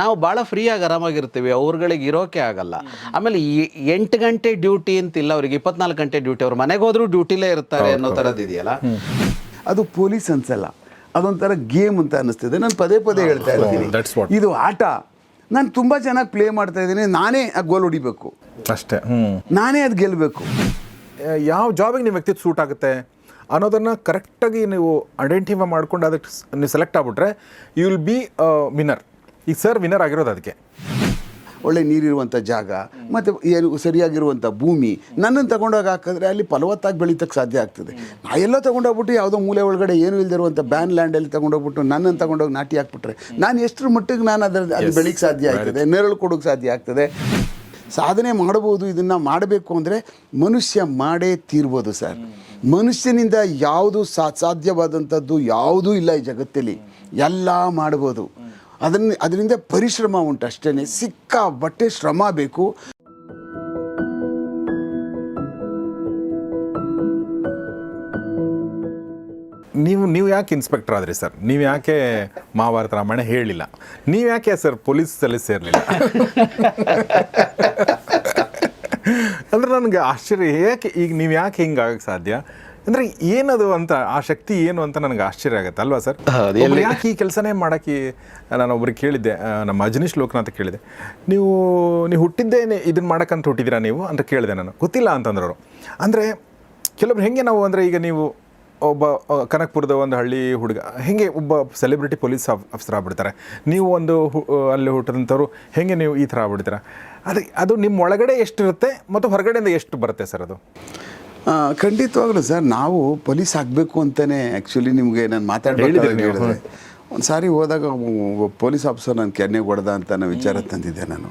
ನಾವು ಭಾಳ ಫ್ರೀಯಾಗಿ ಆರಾಮಾಗಿರ್ತೀವಿ ಅವ್ರುಗಳಿಗೆ ಇರೋಕೆ ಆಗಲ್ಲ. ಆಮೇಲೆ ಈ ಎಂಟು ಗಂಟೆ ಡ್ಯೂಟಿ ಅಂತಿಲ್ಲ ಅವ್ರಿಗೆ ಇಪ್ಪತ್ನಾಲ್ಕು ಗಂಟೆ ಡ್ಯೂಟಿ ಅವ್ರು ಮನೆಗೆ ಹೋದ್ರೂ ಡ್ಯೂಟಿಲೇ ಇರ್ತಾರೆ ಅನ್ನೋ ಥರದ್ದು ಇದೆಯಲ್ಲ? ಅದು ಪೊಲೀಸ್ ಅನ್ಸಲ್ಲ. ಅದೊಂಥರ ಗೇಮ್ ಅಂತ ಅನ್ನಿಸ್ತಿದೆ ನಾನು ಪದೇ ಪದೇ ಹೇಳ್ತಾ ಇರ್ತೀನಿ. ಇದು ಆಟ. ನಾನು ತುಂಬ ಚೆನ್ನಾಗಿ ಪ್ಲೇ ಮಾಡ್ತಾ ಇದ್ದೀನಿ ನಾನೇ ಆ ಗೋಲ್ ಹೊಡಿಬೇಕು. ಅಷ್ಟೇ ನಾನೇ ಅದು ಗೆಲ್ಲಬೇಕು ಯಾವ ಜಾಬಿಗೆ ನಿಮ್ಮ ವ್ಯಕ್ತಿತ್ವ ಸೂಟ್ ಆಗುತ್ತೆ? ಅನ್ನೋದನ್ನು ಕರೆಕ್ಟಾಗಿ ನೀವು ಐಡೆಂಟಿಫೈ ಮಾಡ್ಕೊಂಡು ಅದಕ್ಕೆ ನೀವು ಸೆಲೆಕ್ಟ್ ಆಗ್ಬಿಟ್ರೆ ಯು ವಿಲ್ ಬಿ ವಿನ್ನರ್ ಈಗ ಸರ್ ವಿನ್ನರ್ ಆಗಿರೋದು ಅದಕ್ಕೆ. ಒಳ್ಳೆ ನೀರಿರುವಂಥ ಜಾಗ ಮತ್ತು ಏನು ಸರಿಯಾಗಿರುವಂಥ ಭೂಮಿ ನನ್ನನ್ನು ತಗೊಂಡೋಗಿ ಹಾಕಿದ್ರೆ ಅಲ್ಲಿ ಫಲವತ್ತಾಗಿ ಬೆಳೀತಕ್ಕೆ ಸಾಧ್ಯ ಆಗ್ತದೆ. ನಾ ಎಲ್ಲ ತೊಗೊಂಡೋಗ್ಬಿಟ್ಟು ಯಾವುದೋ ಮೂಲೆ ಒಳಗಡೆ ಏನು ಇಲ್ದಿರುವಂಥ ಬ್ಯಾನ್ ಲ್ಯಾಂಡಲ್ಲಿ ತೊಗೊಂಡೋಗ್ಬಿಟ್ಟು ನನ್ನನ್ನು ತಗೊಂಡೋಗಿ ನಾಟಿ ಹಾಕ್ಬಿಟ್ರೆ ನಾನು ಎಷ್ಟರ ಮಟ್ಟಿಗೆ ನಾನು ಅದರ ಅದು ಬೆಳಿಗ್ಗೆ ಸಾಧ್ಯ ಆಗ್ತದೆ ನೆರಳು ಕೊಡೋಕ್ಕೆ ಸಾಧ್ಯ ಆಗ್ತದೆ. ಸಾಧನೆ ಮಾಡ್ಬೋದು ಇದನ್ನು ಮಾಡಬೇಕು ಅಂದರೆ ಮನುಷ್ಯ ಮಾಡೇ ತೀರ್ಬೋದು ಸರ್. ಮನುಷ್ಯನಿಂದ ಯಾವುದು ಸಾ ಸಾಧ್ಯವಾದಂಥದ್ದು ಯಾವುದೂ ಇಲ್ಲ ಈ ಜಗತ್ತಲ್ಲಿ. ಎಲ್ಲ ಮಾಡ್ಬೋದು. ಅದನ್ನ ಅದರಿಂದ ಪರಿಶ್ರಮ ಉಂಟು ಅಷ್ಟೇ ಸಿಕ್ಕಾಬಟ್ಟೆ ಶ್ರಮ ಬೇಕು. ನೀವು ನೀವು ಯಾಕೆ ಇನ್ಸ್ಪೆಕ್ಟರ್ ಆದ್ರಿ ಸರ್? ನೀವು ಯಾಕೆ ಮಹಾಭಾರತ ರಾಮಾಯಣ ಹೇಳಿಲ್ಲ? ನೀವು ಯಾಕೆ ಸರ್ ಪೊಲೀಸಲ್ಲಿ ಸೇರಲಿಲ್ಲ? ಅಂದ್ರೆ ನನಗೆ ಆಶ್ಚರ್ಯ. ಯಾಕೆ ಈಗ ನೀವು ಯಾಕೆ ಹಿಂಗೆ ಆಗಕ್ಕೆ ಸಾಧ್ಯ? ಅಂದ್ರೆ ಏನದು ಅಂತ ಆ ಶಕ್ತಿ ಏನು ಅಂತ ನನಗೆ ಆಶ್ಚರ್ಯ ಆಗುತ್ತೆ ಅಲ್ವಾ ಸರ್? ಯಾಕೆ ಈ ಕೆಲಸನೇ ಮಾಡಕ್ಕೆ ನಾನು ಒಬ್ರಿಗೆ ಕೇಳಿದ್ದೆ ನಮ್ಮ ಅಜನೀಶ್ ಲೋಕನಾಥ ಕೇಳಿದೆ ನೀವು ನೀವು ಹುಟ್ಟಿದ್ದೇ ಇದನ್ನ ಮಾಡಕ್ಕಂತ ಹುಟ್ಟಿದ್ದೀರಾ ನೀವು ಅಂತ ಕೇಳಿದೆ ನಾನು. ಗೊತ್ತಿಲ್ಲ ಅಂತಂದ್ರು ಅವರು ಅಂದರೆ ಕೆಲವೊಬ್ರು ಹೆಂಗೆ ನಾವು ಅಂದರೆ ಈಗ ನೀವು ಒಬ್ಬ ಕನಕಪುರದ ಒಂದು ಹಳ್ಳಿ ಹುಡುಗ ಹೆಂಗೆ ಒಬ್ಬ ಸೆಲೆಬ್ರಿಟಿ ಪೊಲೀಸ್ ಆಫೀಸರ್ ಆಗ್ಬಿಡ್ತಾರೆ. ನೀವು ಒಂದು ಅಲ್ಲಿ ಹುಟ್ಟಿದಂಥವ್ರು ಹೆಂಗೆ ನೀವು ಈ ಥರ ಆಗ್ಬಿಡ್ತೀರಾ? ಅದು ಅದು ನಿಮ್ಮ ಒಳಗಡೆ ಎಷ್ಟಿರುತ್ತೆ ಮತ್ತು ಹೊರಗಡೆಯಿಂದ ಎಷ್ಟು ಬರುತ್ತೆ ಸರ್ ಅದು? ಖಂಡಿತವಾಗ್ಲೂ ಸರ್ ನಾವು ಪೊಲೀಸ್ ಆಗಬೇಕು ಅಂತಲೇ ಆ್ಯಕ್ಚುಲಿ ನಿಮಗೆ ನಾನು ಮಾತಾಡಬೇಕು ಹೇಳಿದ್ರಿ. ಹೇಳಿದೆ ಒಂದು ಸಾರಿ ಹೋದಾಗ ಒಬ್ಬ ಪೊಲೀಸ್ ಆಫೀಸರ್ ನನ್ನ ಕೆನ್ನೆಗೆ ಹೊಡೆದ ಅಂತ ನಾನು ವಿಚಾರ ತಂದಿದ್ದೆ ನಾನು.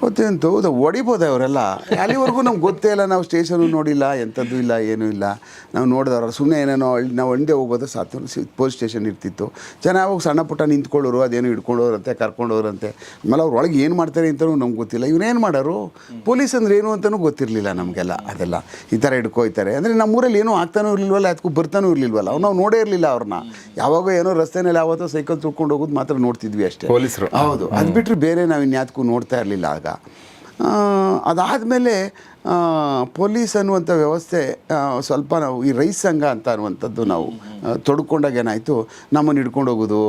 ಗೊತ್ತೇಂತ ಹೌದು ಹೊಡಿಬೋದು ಅವರೆಲ್ಲ ಅಲ್ಲಿವರೆಗೂ ನಮ್ಗೆ ಗೊತ್ತೇ ಇಲ್ಲ ನಾವು ಸ್ಟೇಷನು ನೋಡಿಲ್ಲ ಎಂಥದ್ದು ಇಲ್ಲ ಏನೂ ಇಲ್ಲ. ನಾವು ನೋಡಿದವ್ರು ಸುಮ್ಮನೆ ಏನೇನೋ ನಾವು ಅಂಡೆ ಹೋಗೋದು ಸಾತು ಪೊಲೀಸ್ ಸ್ಟೇಷನ್ ಇರ್ತಿತ್ತು. ಜನ ಅವಾಗ ಸಣ್ಣ ಪುಟ್ಟ ನಿಂತ್ಕೊಳ್ಳೋರು ಅದೇನು ಹಿಡ್ಕೊಂಡೋರಂತೆ ಕರ್ಕೊಂಡೋರಂತೆ. ಆಮೇಲೆ ಅವ್ರು ಒಳಗೆ ಏನು ಮಾಡ್ತಾರೆ ಅಂತಲೂ ನಮ್ಗೆ ಗೊತ್ತಿಲ್ಲ. ಇವನೇನು ಮಾಡೋರು? ಪೊಲೀಸ್ ಅಂದ್ರೆ ಏನು ಅಂತಲೂ ಗೊತ್ತಿರಲಿಲ್ಲ ನಮಗೆಲ್ಲ ಅದೆಲ್ಲ. ಈ ಥರ ಹಿಡ್ಕೊಯ್ತಾರೆ. ಅಂದರೆ ನಮ್ಮೂರಲ್ಲಿ ಏನೂ ಆಗ್ತಾನೂ ಇರಲಿಲ್ವಲ್ಲ ಅದಕ್ಕೂ ಬರ್ತಾನೂ ಇರಲಿಲ್ವಲ್ಲ ಅವ್ರು ನಾವು ನೋಡೇ ಇರಲಿಲ್ಲ ಅವ್ರನ್ನ. ಯಾವಾಗ ಏನೋ ರಸ್ತೆನಲ್ಲಿ ಯಾವತ್ತೋ ಸೈಕಲ್ ತುಳ್ಕೊಂಡು ಹೋಗೋದು ಮಾತ್ರ ನೋಡ್ತಿದ್ವಿ ಅಷ್ಟೇ. ಪೊಲೀಸರು. ಹೌದು. ಅದು ಬಿಟ್ಟರೆ ಬೇರೆ ನಾವು ಇನ್ಯಾತಕ್ಕೂ ನೋಡ್ತಾ ಇರಲಿಲ್ಲ ಆಗ. ಅದಾದಮೇಲೆ ಪೊಲೀಸ್ ಅನ್ನುವಂಥ ವ್ಯವಸ್ಥೆ ಸ್ವಲ್ಪ ನಾವು ಈ ರೈಸ್ ಸಂಘ ಅಂತ ಅನ್ನುವಂಥದ್ದು ನಾವು ತೊಡ್ಕೊಂಡಾಗ ಏನಾಯಿತು, ನಮ್ಮನ್ನು ಹಿಡ್ಕೊಂಡು ಹೋಗೋದು,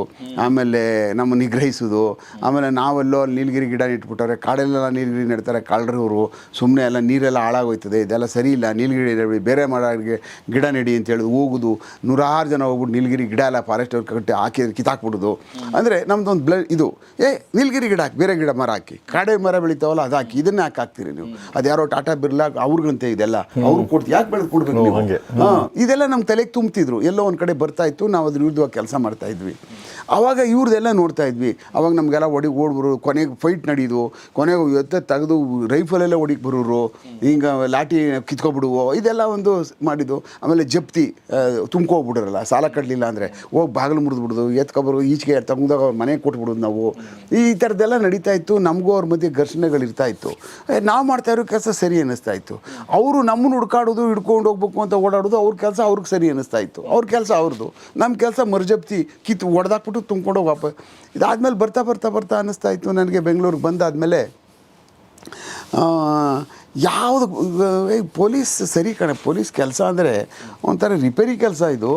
ಆಮೇಲೆ ನಮ್ಮನ್ನು ನಿಗ್ರಹಿಸೋದು, ಆಮೇಲೆ ನಾವೆಲ್ಲೋ ಅಲ್ಲಿ ನೀಲಗಿರಿ ಗಿಡ ಇಟ್ಬಿಟ್ಟವ್ರೆ ಕಾಡಲ್ಲೆಲ್ಲ ನೀಲಗಿರಿ ನೆಡ್ತಾರೆ ಕಾಳ್ರವರು ಸುಮ್ಮನೆ ಎಲ್ಲ ನೀರೆಲ್ಲ ಹಾಳಾಗೋಯ್ತದೆ, ಇದೆಲ್ಲ ಸರಿ ಇಲ್ಲ, ನೀಲಗಿರಿ ಬೇರೆ ಮಾಡೋರಿಗೆ ಗಿಡ ನೆಡಿ ಅಂತ ಹೇಳಿ ಹೋಗೋದು, ನೂರಾರು ಜನ ಹೋಗ್ಬಿಟ್ಟು ನೀಲಗಿರಿ ಗಿಡ ಎಲ್ಲ ಫಾರೆಸ್ಟ್ ಕಟ್ಟಿ ಹಾಕಿ ಕಿತ್ತಾಕ್ಬಿಡೋದು. ಅಂದರೆ ನಮ್ದೊಂದು ಬ್ಲ, ಇದು, ಏ, ನೀಲಗಿರಿ ಗಿಡ ಹಾಕಿ, ಬೇರೆ ಗಿಡ ಮರ ಹಾಕಿ, ಕಾಡೆ ಮರ ಬೆಳಿತಾವಲ್ಲ ಅದು ಹಾಕಿ, ಇದನ್ನೇ ಹಾಕಿ ಹಾಕ್ತೀರಿ ನೀವು. ಅದು ಯಾರೋ ಟಾಟಾ ಬಿರ್ಲಾ ಅವ್ರಿಗಂತೆ ಇದೆಲ್ಲ ಅವ್ರು ಕೊಡ್ತೀವಿ ಯಾಕೆ ಬೆಳೆದು ಕೊಡ್ಬೇಕು ನೀವು. ಹಾಂ ಇದೆಲ್ಲ ನಮ್ಮ ತಲೆಗೆ ತುಂಬ್ತಿದ್ರು. ಎಲ್ಲೋ ಒಂದು ಕಡೆ ಬರ್ತಾ ಇತ್ತು ನಾವು ಅದ್ರ ವಿರುದ್ಧವಾಗಿ ಕೆಲಸ ಮಾಡ್ತಾ ಇದ್ವಿ. ಅವಾಗ ಇವ್ರದ್ದೆಲ್ಲ ನೋಡ್ತಾ ಇದ್ವಿ. ಅವಾಗ ನಮಗೆಲ್ಲ ಒಡಿ ಓಡ್ಬರು ಕೊನೆಗೆ ಫೈಟ್ ನಡೀದು ಕೊನೆಗೆ ಎತ್ತ ತೆಗೆದು ರೈಫಲೆಲ್ಲ ಹೊಡಿಗೆ ಬರೋರು ಹಿಂಗೆ ಲಾಠಿ ಕಿತ್ಕೊಬಿಡುವು ಇದೆಲ್ಲ ಒಂದು ಮಾಡಿದ್ದು. ಆಮೇಲೆ ಜಪ್ತಿ ತುಂಬ್ಕೊಬಿಡೋರಲ್ಲ ಸಾಲ ಕಟ್ಟಲಿಲ್ಲ ಅಂದರೆ. ಹೋಗಿ ಬಾಗಿಲು ಮುರಿದ್ಬಿಡೋದು ಎತ್ಕೊಬರು ಈಚೆಗೆ ತಗೊಂಡಾಗ ಅವ್ರ ಮನೆಗೆ ಕೊಟ್ಬಿಡೋದು ನಾವು. ಈ ಥರದ್ದೆಲ್ಲ ನಡೀತಾ ಇತ್ತು. ನಮಗೂ ಅವ್ರ ಮಧ್ಯೆ ಘರ್ಷಣೆಗಳು ಇರ್ತಾ ಇತ್ತು ನಾವು ಮಾಡ್ತಾ ಇರೋ ಕೆಲಸ ಸರಿ ಅನ್ನಿಸ್ತಾ ಇತ್ತು. ಅವರು ನಮ್ಮನ್ನು ಹುಡ್ಕಾಡೋದು, ಹಿಡ್ಕೊಂಡು ಹೋಗ್ಬೇಕು ಅಂತ ಓಡಾಡೋದು, ಅವ್ರ ಕೆಲಸ ಅವ್ರಿಗೆ ಸರಿ ಅನ್ನಿಸ್ತಾ ಇತ್ತು. ಅವ್ರ ಕೆಲಸ ಅವ್ರದ್ದು ನಮ್ಮ ಕೆಲಸ ಮರ್ಜಪ್ತಿ ಕಿತ್ತು ಹೊಡೆದಾಕ್ಬಿಟ್ಟು ತುಂಬ್ಕೊಂಡು ಹೋಗಪ್ಪ ಇದಾದಮೇಲೆ ಬರ್ತಾ ಬರ್ತಾ ಬರ್ತಾ ಅನ್ನಿಸ್ತಾ ಇತ್ತು ನನಗೆ ಬೆಂಗಳೂರಿಗೆ ಬಂದಾದಮೇಲೆ. ಯಾವುದು ಪೊಲೀಸ್ ಸರಿ ಕಣೆ, ಪೊಲೀಸ್ ಕೆಲಸ ಅಂದರೆ ಒಂಥರ ರಿಪೇರಿ ಕೆಲಸ ಇದು.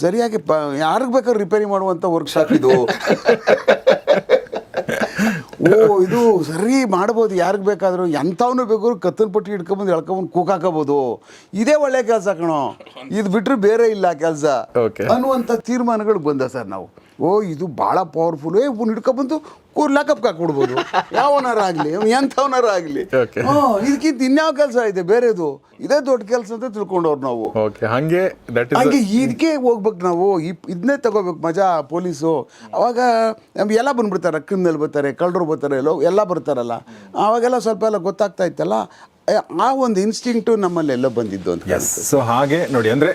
ಸರಿಯಾಗಿ ಪ, ಯಾರಿಗೆ ಬೇಕಾದ್ರೂ ರಿಪೇರಿ ಮಾಡುವಂಥ ವರ್ಕ್ಶಾಪ್ ಇದು. ಓ ಇದು ಸರಿ ಮಾಡ್ಬೋದು. ಯಾರಿಗೆ ಬೇಕಾದರೂ ಎಂಥವನು ಬೇಕಾದ್ರು ಕತ್ತಲ್ ಪಟ್ಟಿ ಹಿಡ್ಕೊಂಬಂದು ಎಳ್ಕೊಂಬಂದು ಕೂಕಾಕೋಬೋದು ಇದೇ ಒಳ್ಳೆ ಕೆಲಸ ಕಣೋ. ಇದು ಬಿಟ್ಟರೆ ಬೇರೆ ಇಲ್ಲ ಕೆಲಸ. Okay. ಅನ್ನುವಂಥ ತೀರ್ಮಾನಗಳು ಬಂದ ಸರ್ ನಾವು. ಓ ಇದು ಭಾಳ ಪವರ್ಫುಲ್ ಏ ಇವ್ನು ಹಿಡ್ಕೊಂಬಂದು ಕೂರ್ ಲಾಕಪ್ ಹಾಕ್ಬಿಡ್ಬೋದು ಯಾವನಾರ ಆಗಲಿ ಎಂಥವನಾರ ಆಗಲಿ. Okay. ಇದಕ್ಕಿಂತ ಇನ್ಯಾವ ಕೆಲಸ ಇದೆ ಬೇರೆದು? ಇದೇ ದೊಡ್ಡ ಕೆಲಸ ಅಂತ ತಿಳ್ಕೊಂಡವ್ರು ನಾವು. ಓಕೆ ಹಾಗೆ ದಟ್ ಹಂಗೆ ಇದಕ್ಕೆ ಹೋಗ್ಬೇಕು ನಾವು. ಇದನ್ನೇ ತಗೋಬೇಕು ಮಜಾ ಪೊಲೀಸು. ಅವಾಗ ನಮ್ಗೆ ಎಲ್ಲ ಬಂದ್ಬಿಡ್ತಾರೆ ಕ್ರಿಮಿನಲ್ ಬರ್ತಾರೆ ಕಳ್ಳರು ಬರ್ತಾರೆ ಎಲ್ಲೋ ಎಲ್ಲ ಬರ್ತಾರಲ್ಲ. ಅವಾಗೆಲ್ಲ ಸ್ವಲ್ಪ ಎಲ್ಲ ಗೊತ್ತಾಗ್ತಾ ಇತ್ತಲ್ಲ. ಆ- ಆ ಒಂದು ಇನ್ಸ್ಟಿಂಕ್ಟು ನಮ್ಮಲ್ಲಿ ಎಲ್ಲ ಬಂದಿದ್ದು ಅಂತ ಎಸ್ ಸೊ ಹಾಗೆ ನೋಡಿ ಅಂದರೆ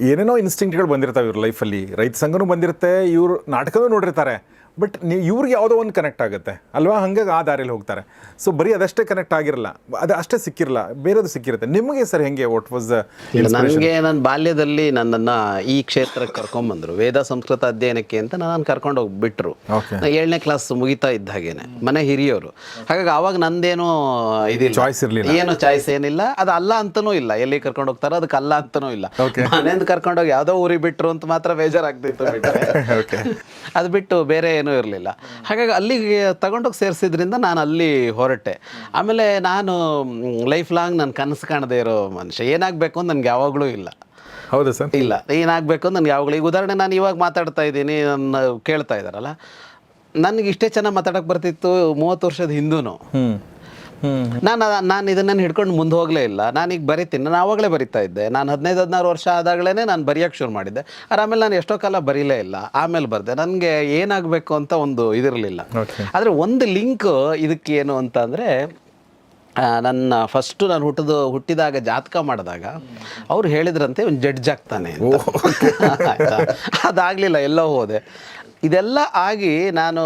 ಏನೇನೋ ಇನ್ಸ್ಟಿಂಕ್ಟ್ಗಳು ಬಂದಿರ್ತಾವೆ ಇವ್ರ ಲೈಫಲ್ಲಿ ರೈತ ಸಂಘನೂ ಬಂದಿರುತ್ತೆ ಇವರು ನಾಟಕನೂ ನೋಡಿರ್ತಾರೆ. ಬಟ್ ನೀವು ಇವ್ರಿಗೆ ಯಾವುದೋ ಒಂದು ಕನೆಕ್ಟ್ ಆಗುತ್ತೆ. ಅಲ್ವಾ? ಹಂಗಾಗಿ ಆ ದಾರಿಯಲ್ಲಿ ಹೋಗ್ತಾರೆ. ಸೊ ಬರೀ ಅದಷ್ಟೇ ಕನೆಕ್ಟ್ ಆಗಿರಲ್ಲ. ಅದು ಅಷ್ಟೇ ಸಿಕ್ಕಿರಲ್ಲ. ಬೇರೆದು ಸಿಕ್ಕಿರುತ್ತೆ. ನಿಮಗೆ ಸರ್ ಹೆಂಗೆ ವಾಟ್ ವಾಸ್ ನನಗೆ ನನ್ನ ಬಾಲ್ಯದಲ್ಲಿ ನನ್ನನ್ನು ಈ ಕ್ಷೇತ್ರಕ್ಕೆ ಕರ್ಕೊಂಬಂದರು ವೇದ ಸಂಸ್ಕೃತ ಅಧ್ಯಯನಕ್ಕೆ ಅಂತ ನಾನು ಕರ್ಕೊಂಡು ಹೋಗ್ಬಿಟ್ರು. ಏಳನೇ ಕ್ಲಾಸ್ ಮುಗಿತಾ ಇದ್ದ ಹಾಗೇನೆ. ಮನೆ ಹಿರಿಯವರು ಹಾಗಾಗಿ ಅವಾಗ ನಂದೇನು ಇದಿಲ್ಲ. ಚಾಯ್ಸ್ ಇರ್ಲಿಲ್ಲ. ಏನು ಚಾಯ್ಸ್ ಏನಿಲ್ಲ. ಅದು ಅಲ್ಲ ಅಂತನೂ ಇಲ್ಲ. ಎಲ್ಲಿ ಕರ್ಕೊಂಡು ಹೋಗ್ತಾರೋ ಅದಕ್ಕೆ ಅಲ್ಲ ಅಂತನೂ ಇಲ್ಲ. ಮನೆಯಿಂದ ಕರ್ಕೊಂಡೋಗಿ ಯಾವುದೋ ಊರಿಗೆ ಬಿಟ್ರು ಅಂತ ಮಾತ್ರ ಬೇಜಾರಾಗ್ತಿತ್ತು. ಅದು ಬಿಟ್ಟು ಬೇರೆ ಏನೂ ಇರಲಿಲ್ಲ. ಹಾಗಾಗಿ ಅಲ್ಲಿಗೆ ತಗೊಂಡೋಗಿ ಸೇರಿಸಿದ್ರಿಂದ ನಾನು ಅಲ್ಲಿ ಹೊರಟೆ. ಆಮೇಲೆ ನಾನು ಲೈಫ್ ಲಾಂಗ್ ನಾನು ಕನಸು ಕಾಣದೇ ಇರೋ ಮನುಷ್ಯ. ಏನಾಗಬೇಕು ಅಂತ ನನಗೆ ಯಾವಾಗಲೂ ಇಲ್ಲ. ಹೌದಾ ಸರ್? ಇಲ್ಲ. ಏನಾಗಬೇಕು ಅಂತ ನನಗೆ ಯಾವಾಗಲೂ ಈಗ ಉದಾಹರಣೆ ನಾನು ಇವಾಗ ಮಾತಾಡ್ತಾ ಇದ್ದೀನಿ ನನ್ನ ಕೇಳ್ತಾ ಇದ್ದಾರಲ್ಲ. ನನಗೆ ಇಷ್ಟೇ ಚೆನ್ನಾಗಿ ಮಾತಾಡೋಕ್ಕೆ ಬರ್ತಿತ್ತು ಮೂವತ್ತು ವರ್ಷದ ಹಿಂದೂ ನಾನು ನಾನು ಇದನ್ನ ಹಿಡ್ಕೊಂಡು ಮುಂದೆ ಹೋಗಲೇ ಇಲ್ಲ. ನಾನೀಗ ಬರಿತೀನಿ. ನಾನು ಆವಾಗಲೇ ಬರಿತಾ ಇದ್ದೆ. ನಾನು ಹದಿನೈದು ಹದಿನಾರು ವರ್ಷ ಆದಾಗಲೇ ನಾನು ಬರೆಯೋಕ್ಕೆ ಶುರು ಮಾಡಿದ್ದೆ. ಆರಾಮೇಲೆ ಆಮೇಲೆ ನಾನು ಎಷ್ಟೋ ಕಾಲ ಬರೀಲೇ ಇಲ್ಲ. ಆಮೇಲೆ ಬರೆದೆ. ನನಗೆ ಏನಾಗಬೇಕು ಅಂತ ಒಂದು ಇದಿರಲಿಲ್ಲ. ಆದರೆ ಒಂದು ಲಿಂಕ್ ಇದಕ್ಕೆ ಏನು ಅಂತ ಅಂದರೆ ನನ್ನ ಫಸ್ಟು ನಾನು ಹುಟ್ಟಿದ ಹುಟ್ಟಿದಾಗ ಜಾತಕ ಮಾಡಿದಾಗ ಅವ್ರು ಹೇಳಿದ್ರಂತೆ ಒಂದು ಜಡ್ಜ್ ಆಗ್ತಾನೆ ಅದಾಗಲಿಲ್ಲ ಎಲ್ಲೋ ಹೋದೆ. ಇದೆಲ್ಲ ಆಗಿ ನಾನು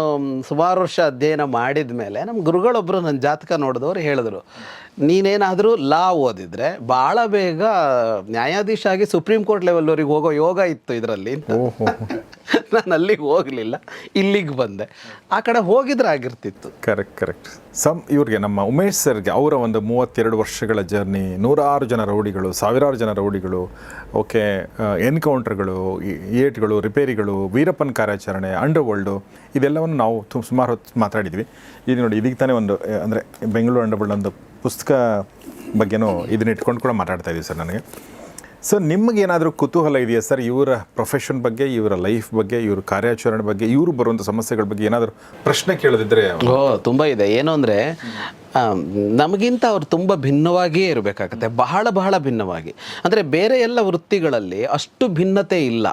ಸುಮಾರು ವರ್ಷ ಅಧ್ಯಯನ ಮಾಡಿದ ಮೇಲೆ ನಮ್ಮ ಗುರುಗಳೊಬ್ಬರು ನನ್ನ ಜಾತಕ ನೋಡಿದವರು ಹೇಳಿದ್ರು. ನೀನೇನಾದರೂ ಲಾ ಓದಿದ್ರೆ ಭಾಳ ಬೇಗ ನ್ಯಾಯಾಧೀಶ ಆಗಿ ಸುಪ್ರೀಂ ಕೋರ್ಟ್ ಲೆವೆಲ್ವರೆಗೆ ಹೋಗೋ ಯೋಗ ಇತ್ತು ಇದರಲ್ಲಿ ನಾನು ಅಲ್ಲಿಗೆ ಹೋಗಲಿಲ್ಲ ಇಲ್ಲಿಗೆ ಬಂದೆ. ಆ ಕಡೆ ಹೋಗಿದ್ರೆ ಆಗಿರ್ತಿತ್ತು. ಕರೆಕ್ಟ್ ಕರೆಕ್ಟ್ ಸಮ್ ಇವ್ರಿಗೆ ನಮ್ಮ ಉಮೇಶ್ ಸರ್ಗೆ ಅವರ ಒಂದು ಮೂವತ್ತೆರಡು ವರ್ಷಗಳ ಜರ್ನಿ ನೂರಾರು ಜನ ರೌಡಿಗಳು ಸಾವಿರಾರು ಜನ ರೌಡಿಗಳು ಓಕೆ ಎನ್ಕೌಂಟರ್ಗಳು ಏಟ್ಗಳು ರಿಪೇರಿಗಳು ವೀರಪ್ಪನ್ ಕಾರ್ಯಾಚರಣೆ ಅಂಡರ್ ವರ್ಲ್ಡು ಇದೆಲ್ಲವನ್ನು ನಾವು ತುಂಬ ಸುಮಾರು ಹೊತ್ತು ಮಾತಾಡಿದ್ವಿ. ಇದು ನೋಡಿ ಇದೀಗ ತಾನೇ ಒಂದು ಅಂದರೆ ಬೆಂಗಳೂರು ಅಂಡರ್ ವರ್ಲ್ಡ್ ಒಂದು ಪುಸ್ತಕ ಬಗ್ಗೆನೂ ಇದನ್ನ ಇಟ್ಕೊಂಡು ಕೂಡ ಮಾತಾಡ್ತಾ ಇದ್ದೀವಿ ಸರ್ ನನಗೆ. ಸೊ ನಿಮಗೇನಾದರೂ ಕುತೂಹಲ ಇದೆಯಾ ಸರ್? ಇವರ ಪ್ರೊಫೆಷನ್ ಬಗ್ಗೆ, ಇವರ ಲೈಫ್ ಬಗ್ಗೆ, ಇವ್ರ ಕಾರ್ಯಾಚರಣೆ ಬಗ್ಗೆ, ಇವರು ಬರುವಂಥ ಸಮಸ್ಯೆಗಳ ಬಗ್ಗೆ ಏನಾದರೂ ಪ್ರಶ್ನೆ ಕೇಳದಿದ್ದರೆ ಓ, ತುಂಬ ಇದೆ. ಏನು ಅಂದರೆ ನಮಗಿಂತ ಅವರು ತುಂಬ ಭಿನ್ನವಾಗಿಯೇ ಇರಬೇಕಾಗತ್ತೆ. ಬಹಳ ಬಹಳ ಭಿನ್ನವಾಗಿ. ಅಂದರೆ ಬೇರೆ ಎಲ್ಲ ವೃತ್ತಿಗಳಲ್ಲಿ ಅಷ್ಟು ಭಿನ್ನತೆ ಇಲ್ಲ.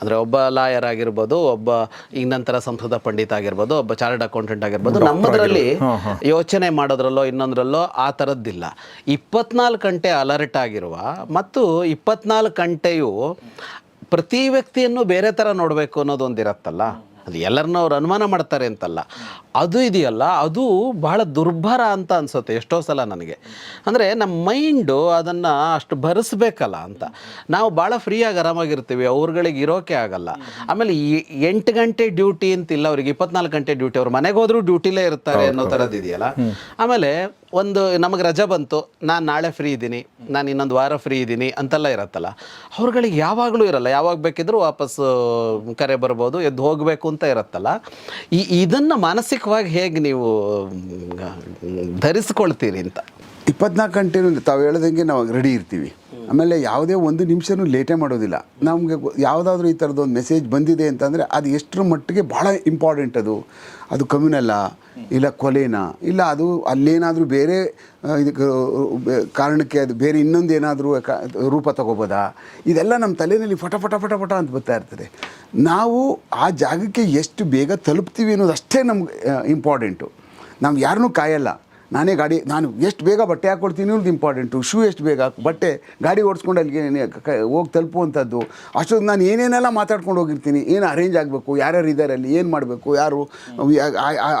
ಅಂದರೆ ಒಬ್ಬ ಲಾಯರ್ ಆಗಿರ್ಬೋದು ಒಬ್ಬ ಈಗ ನಂತರ ಸಂಸ್ಕೃತ ಪಂಡಿತ ಆಗಿರ್ಬೋದು ಒಬ್ಬ ಚಾರ್ಟರ್ಡ್ ಅಕೌಂಟೆಂಟ್ ಆಗಿರ್ಬೋದು ನಮ್ಮದರಲ್ಲಿ ಯೋಚನೆ ಮಾಡೋದ್ರಲ್ಲೋ ಇನ್ನೊಂದರಲ್ಲೋ ಆ ಥರದ್ದಿಲ್ಲ ಇಪ್ಪತ್ನಾಲ್ಕು ಗಂಟೆ ಅಲರ್ಟ್ ಆಗಿರುವ ಮತ್ತು ಇಪ್ಪತ್ನಾಲ್ಕು ಗಂಟೆಯು ಪ್ರತಿ ವ್ಯಕ್ತಿಯನ್ನು ಬೇರೆ ಥರ ನೋಡಬೇಕು ಅನ್ನೋದು ಒಂದಿರತ್ತಲ್ಲ ಅದು ಎಲ್ಲರನ್ನೂ ಅವ್ರು ಅನುಮಾನ ಮಾಡ್ತಾರೆ ಅಂತಲ್ಲ. ಅದು ಇದೆಯಲ್ಲ ಅದು ಬಹಳ ದುರ್ಭರ ಅಂತ ಅನ್ಸುತ್ತೆ ಎಷ್ಟೋ ಸಲ ನನಗೆ. ಅಂದರೆ ನಮ್ಮ ಮೈಂಡು ಅದನ್ನು ಅಷ್ಟು ಭರಿಸ್ಬೇಕಲ್ಲ ಅಂತ. ನಾವು ಭಾಳ ಫ್ರೀಯಾಗಿ ಆರಾಮಾಗಿರ್ತೀವಿ ಅವ್ರುಗಳಿಗೆ ಇರೋಕೆ ಆಗಲ್ಲ. ಆಮೇಲೆ ಎಂಟು ಗಂಟೆ ಡ್ಯೂಟಿ ಅಂತಿಲ್ಲ ಅವ್ರಿಗೆ ಇಪ್ಪತ್ನಾಲ್ಕು ಗಂಟೆ ಡ್ಯೂಟಿ ಅವ್ರು ಮನೆಗೆ ಹೋದ್ರೂ ಡ್ಯೂಟಿಲೇ ಇರ್ತಾರೆ ಅನ್ನೋ ಥರದ್ದು ಇದೆಯಲ್ಲ. ಆಮೇಲೆ ಒಂದು ನಮಗೆ ರಜೆ ಬಂತು ನಾನು ನಾಳೆ ಫ್ರೀ ಇದ್ದೀನಿ ನಾನು ಇನ್ನೊಂದು ವಾರ ಫ್ರೀ ಇದ್ದೀನಿ ಅಂತೆಲ್ಲ ಇರತ್ತಲ್ಲ. ಅವ್ರುಗಳಿಗೆ ಯಾವಾಗಲೂ ಇರಲ್ಲ ಯಾವಾಗ ಬೇಕಿದ್ರೂ ವಾಪಸ್ಸು ಕರೆ ಬರ್ಬೋದು ಎದ್ದು ಹೋಗಬೇಕು ಅಂತ ಇರತ್ತಲ್ಲ? ಈ ಇದನ್ನು ಮಾನಸಿಕವಾಗಿ ಹೇಗೆ ನೀವು ಧರಿಸ್ಕೊಳ್ತೀರಿ ಅಂತ? ಇಪ್ಪತ್ನಾಲ್ಕು ಗಂಟೆನೂ ತಾವು ಹೇಳ್ದಂಗೆ ನಾವು ರೆಡಿ ಇರ್ತೀವಿ. ಆಮೇಲೆ ಯಾವುದೇ ಒಂದು ನಿಮಿಷನೂ ಲೇಟೇ ಮಾಡೋದಿಲ್ಲ. ನಮಗೆ ಯಾವುದಾದ್ರೂ ಈ ಥರದ್ದು ಒಂದು ಮೆಸೇಜ್ ಬಂದಿದೆ ಅಂತಂದರೆ ಅದು ಎಷ್ಟರ ಮಟ್ಟಿಗೆ ಭಾಳ ಇಂಪಾರ್ಟೆಂಟ್ ಅದು. ಅದು ಕಮ್ಯುನಲ್ಲ, ಇಲ್ಲ ಕೊಲೆನಾ, ಇಲ್ಲ ಅದು ಅಲ್ಲೇನಾದರೂ ಬೇರೆ ಇದಕ್ಕೆ ಕಾರಣಕ್ಕೆ ಅದು ಬೇರೆ ಇನ್ನೊಂದು ಏನಾದರೂ ರೂಪ ತಗೋಬೋದಾ? ಇದೆಲ್ಲ ನಮ್ಮ ತಲೆಯಲ್ಲಿ ಫಟ ಫಟ ಫಟ ಫಟ ಅಂತ ಬರ್ತಾ ಇರ್ತದೆ. ನಾವು ಆ ಜಾಗಕ್ಕೆ ಎಷ್ಟು ಬೇಗ ತಲುಪ್ತೀವಿ ಅನ್ನೋದು ಅಷ್ಟೇ ನಮ್ಗೆ ಇಂಪಾರ್ಟೆಂಟು ನಾವು ಯಾರನ್ನೂ ಕಾಯಲ್ಲ. ನಾನೇ ಗಾಡಿ, ನಾನು ಎಷ್ಟು ಬೇಗ ಬಟ್ಟೆ ಹಾಕ್ಕೊಡ್ತೀನಿ ಅನ್ನೋದು ಇಂಪಾರ್ಟೆಂಟು ಶೂ ಎಷ್ಟು ಬೇಗ ಬಟ್ಟೆ ಗಾಡಿ ಓಡಿಸ್ಕೊಂಡು ಅಲ್ಲಿಗೆ ಹೋಗಿ ತಲುಪುವಂಥದ್ದು. ಅಷ್ಟೊಂದು ನಾನು ಏನೇನೆಲ್ಲ ಮಾತಾಡ್ಕೊಂಡು ಹೋಗಿರ್ತೀನಿ, ಏನು ಅರೇಂಜ್ ಆಗಬೇಕು, ಯಾರ್ಯಾರು ಇದ್ದಾರೆ ಅಲ್ಲಿ ಏನು ಮಾಡಬೇಕು, ಯಾರು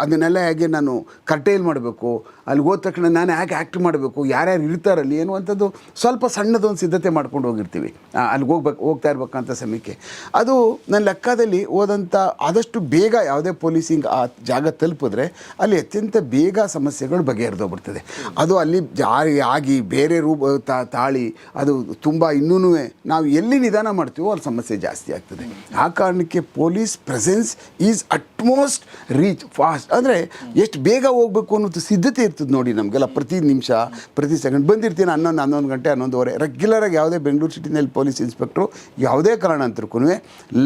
ಅದನ್ನೆಲ್ಲ ಹೇಗೆ ನಾನು ಕರ್ಟೈಲ್ ಮಾಡಬೇಕು, ಅಲ್ಲಿ ಹೋದ ತಕ್ಷಣ ನಾನು ಯಾಕೆ ಆ್ಯಕ್ಟ್ ಮಾಡಬೇಕು, ಯಾರ್ಯಾರು ಇರ್ತಾರಲ್ಲಿ ಏನು ಅಂಥದ್ದು ಸ್ವಲ್ಪ ಸಣ್ಣದೊಂದು ಸಿದ್ಧತೆ ಮಾಡ್ಕೊಂಡು ಹೋಗಿರ್ತೀವಿ. ಅಲ್ಲಿಗೆ ಹೋಗ್ಬೇಕು, ಹೋಗ್ತಾ ಇರ್ಬೇಕಂತ ಸಮಯಕ್ಕೆ. ಅದು ನನ್ನ ಲೆಕ್ಕದಲ್ಲಿ ಹೋದಂಥ ಆದಷ್ಟು ಬೇಗ ಯಾವುದೇ ಪೊಲೀಸಿಂಗ್ ಆ ಜಾಗ ತಲುಪಿದ್ರೆ ಅಲ್ಲಿ ಅತ್ಯಂತ ಬೇಗ ಸಮಸ್ಯೆಗಳು ಬಗೆಹರಿದೋಗ್ಬಿಡ್ತದೆ ಅದು ಅಲ್ಲಿ ಜಾರಿ ಆಗಿ ಬೇರೆ ರೂಪ ತಾಳಿ ಅದು ತುಂಬ ಇನ್ನೂ ನಾವು ಎಲ್ಲಿ ನಿಧಾನ ಮಾಡ್ತೀವೋ ಅಲ್ಲಿ ಸಮಸ್ಯೆ ಜಾಸ್ತಿ ಆಗ್ತದೆ. ಆ ಕಾರಣಕ್ಕೆ police presence is utmost reach fast. ಅಂದರೆ ಎಷ್ಟು ಬೇಗ ಹೋಗ್ಬೇಕು ಅನ್ನೋದು ಸಿದ್ಧತೆ ಇರ್ತದೆ ನೋಡಿ ನಮಗೆಲ್ಲ ಪ್ರತಿ ನಿಮಿಷ ಪ್ರತಿ ಸೆಕೆಂಡ್. ಬಂದಿರ್ತೀನಿ ಹನ್ನೊಂದು ಹನ್ನೊಂದು ಗಂಟೆ ಹನ್ನೊಂದುವರೆ. ರೆಗ್ಯುಲರಾಗಿ ಯಾವುದೇ ಬೆಂಗಳೂರು ಸಿಟಿನಲ್ಲಿ ಪೊಲೀಸ್ ಇನ್ಸ್ಪೆಕ್ಟ್ರು ಯಾವುದೇ ಕಾರಣಾಂತರಕ್ಕೂ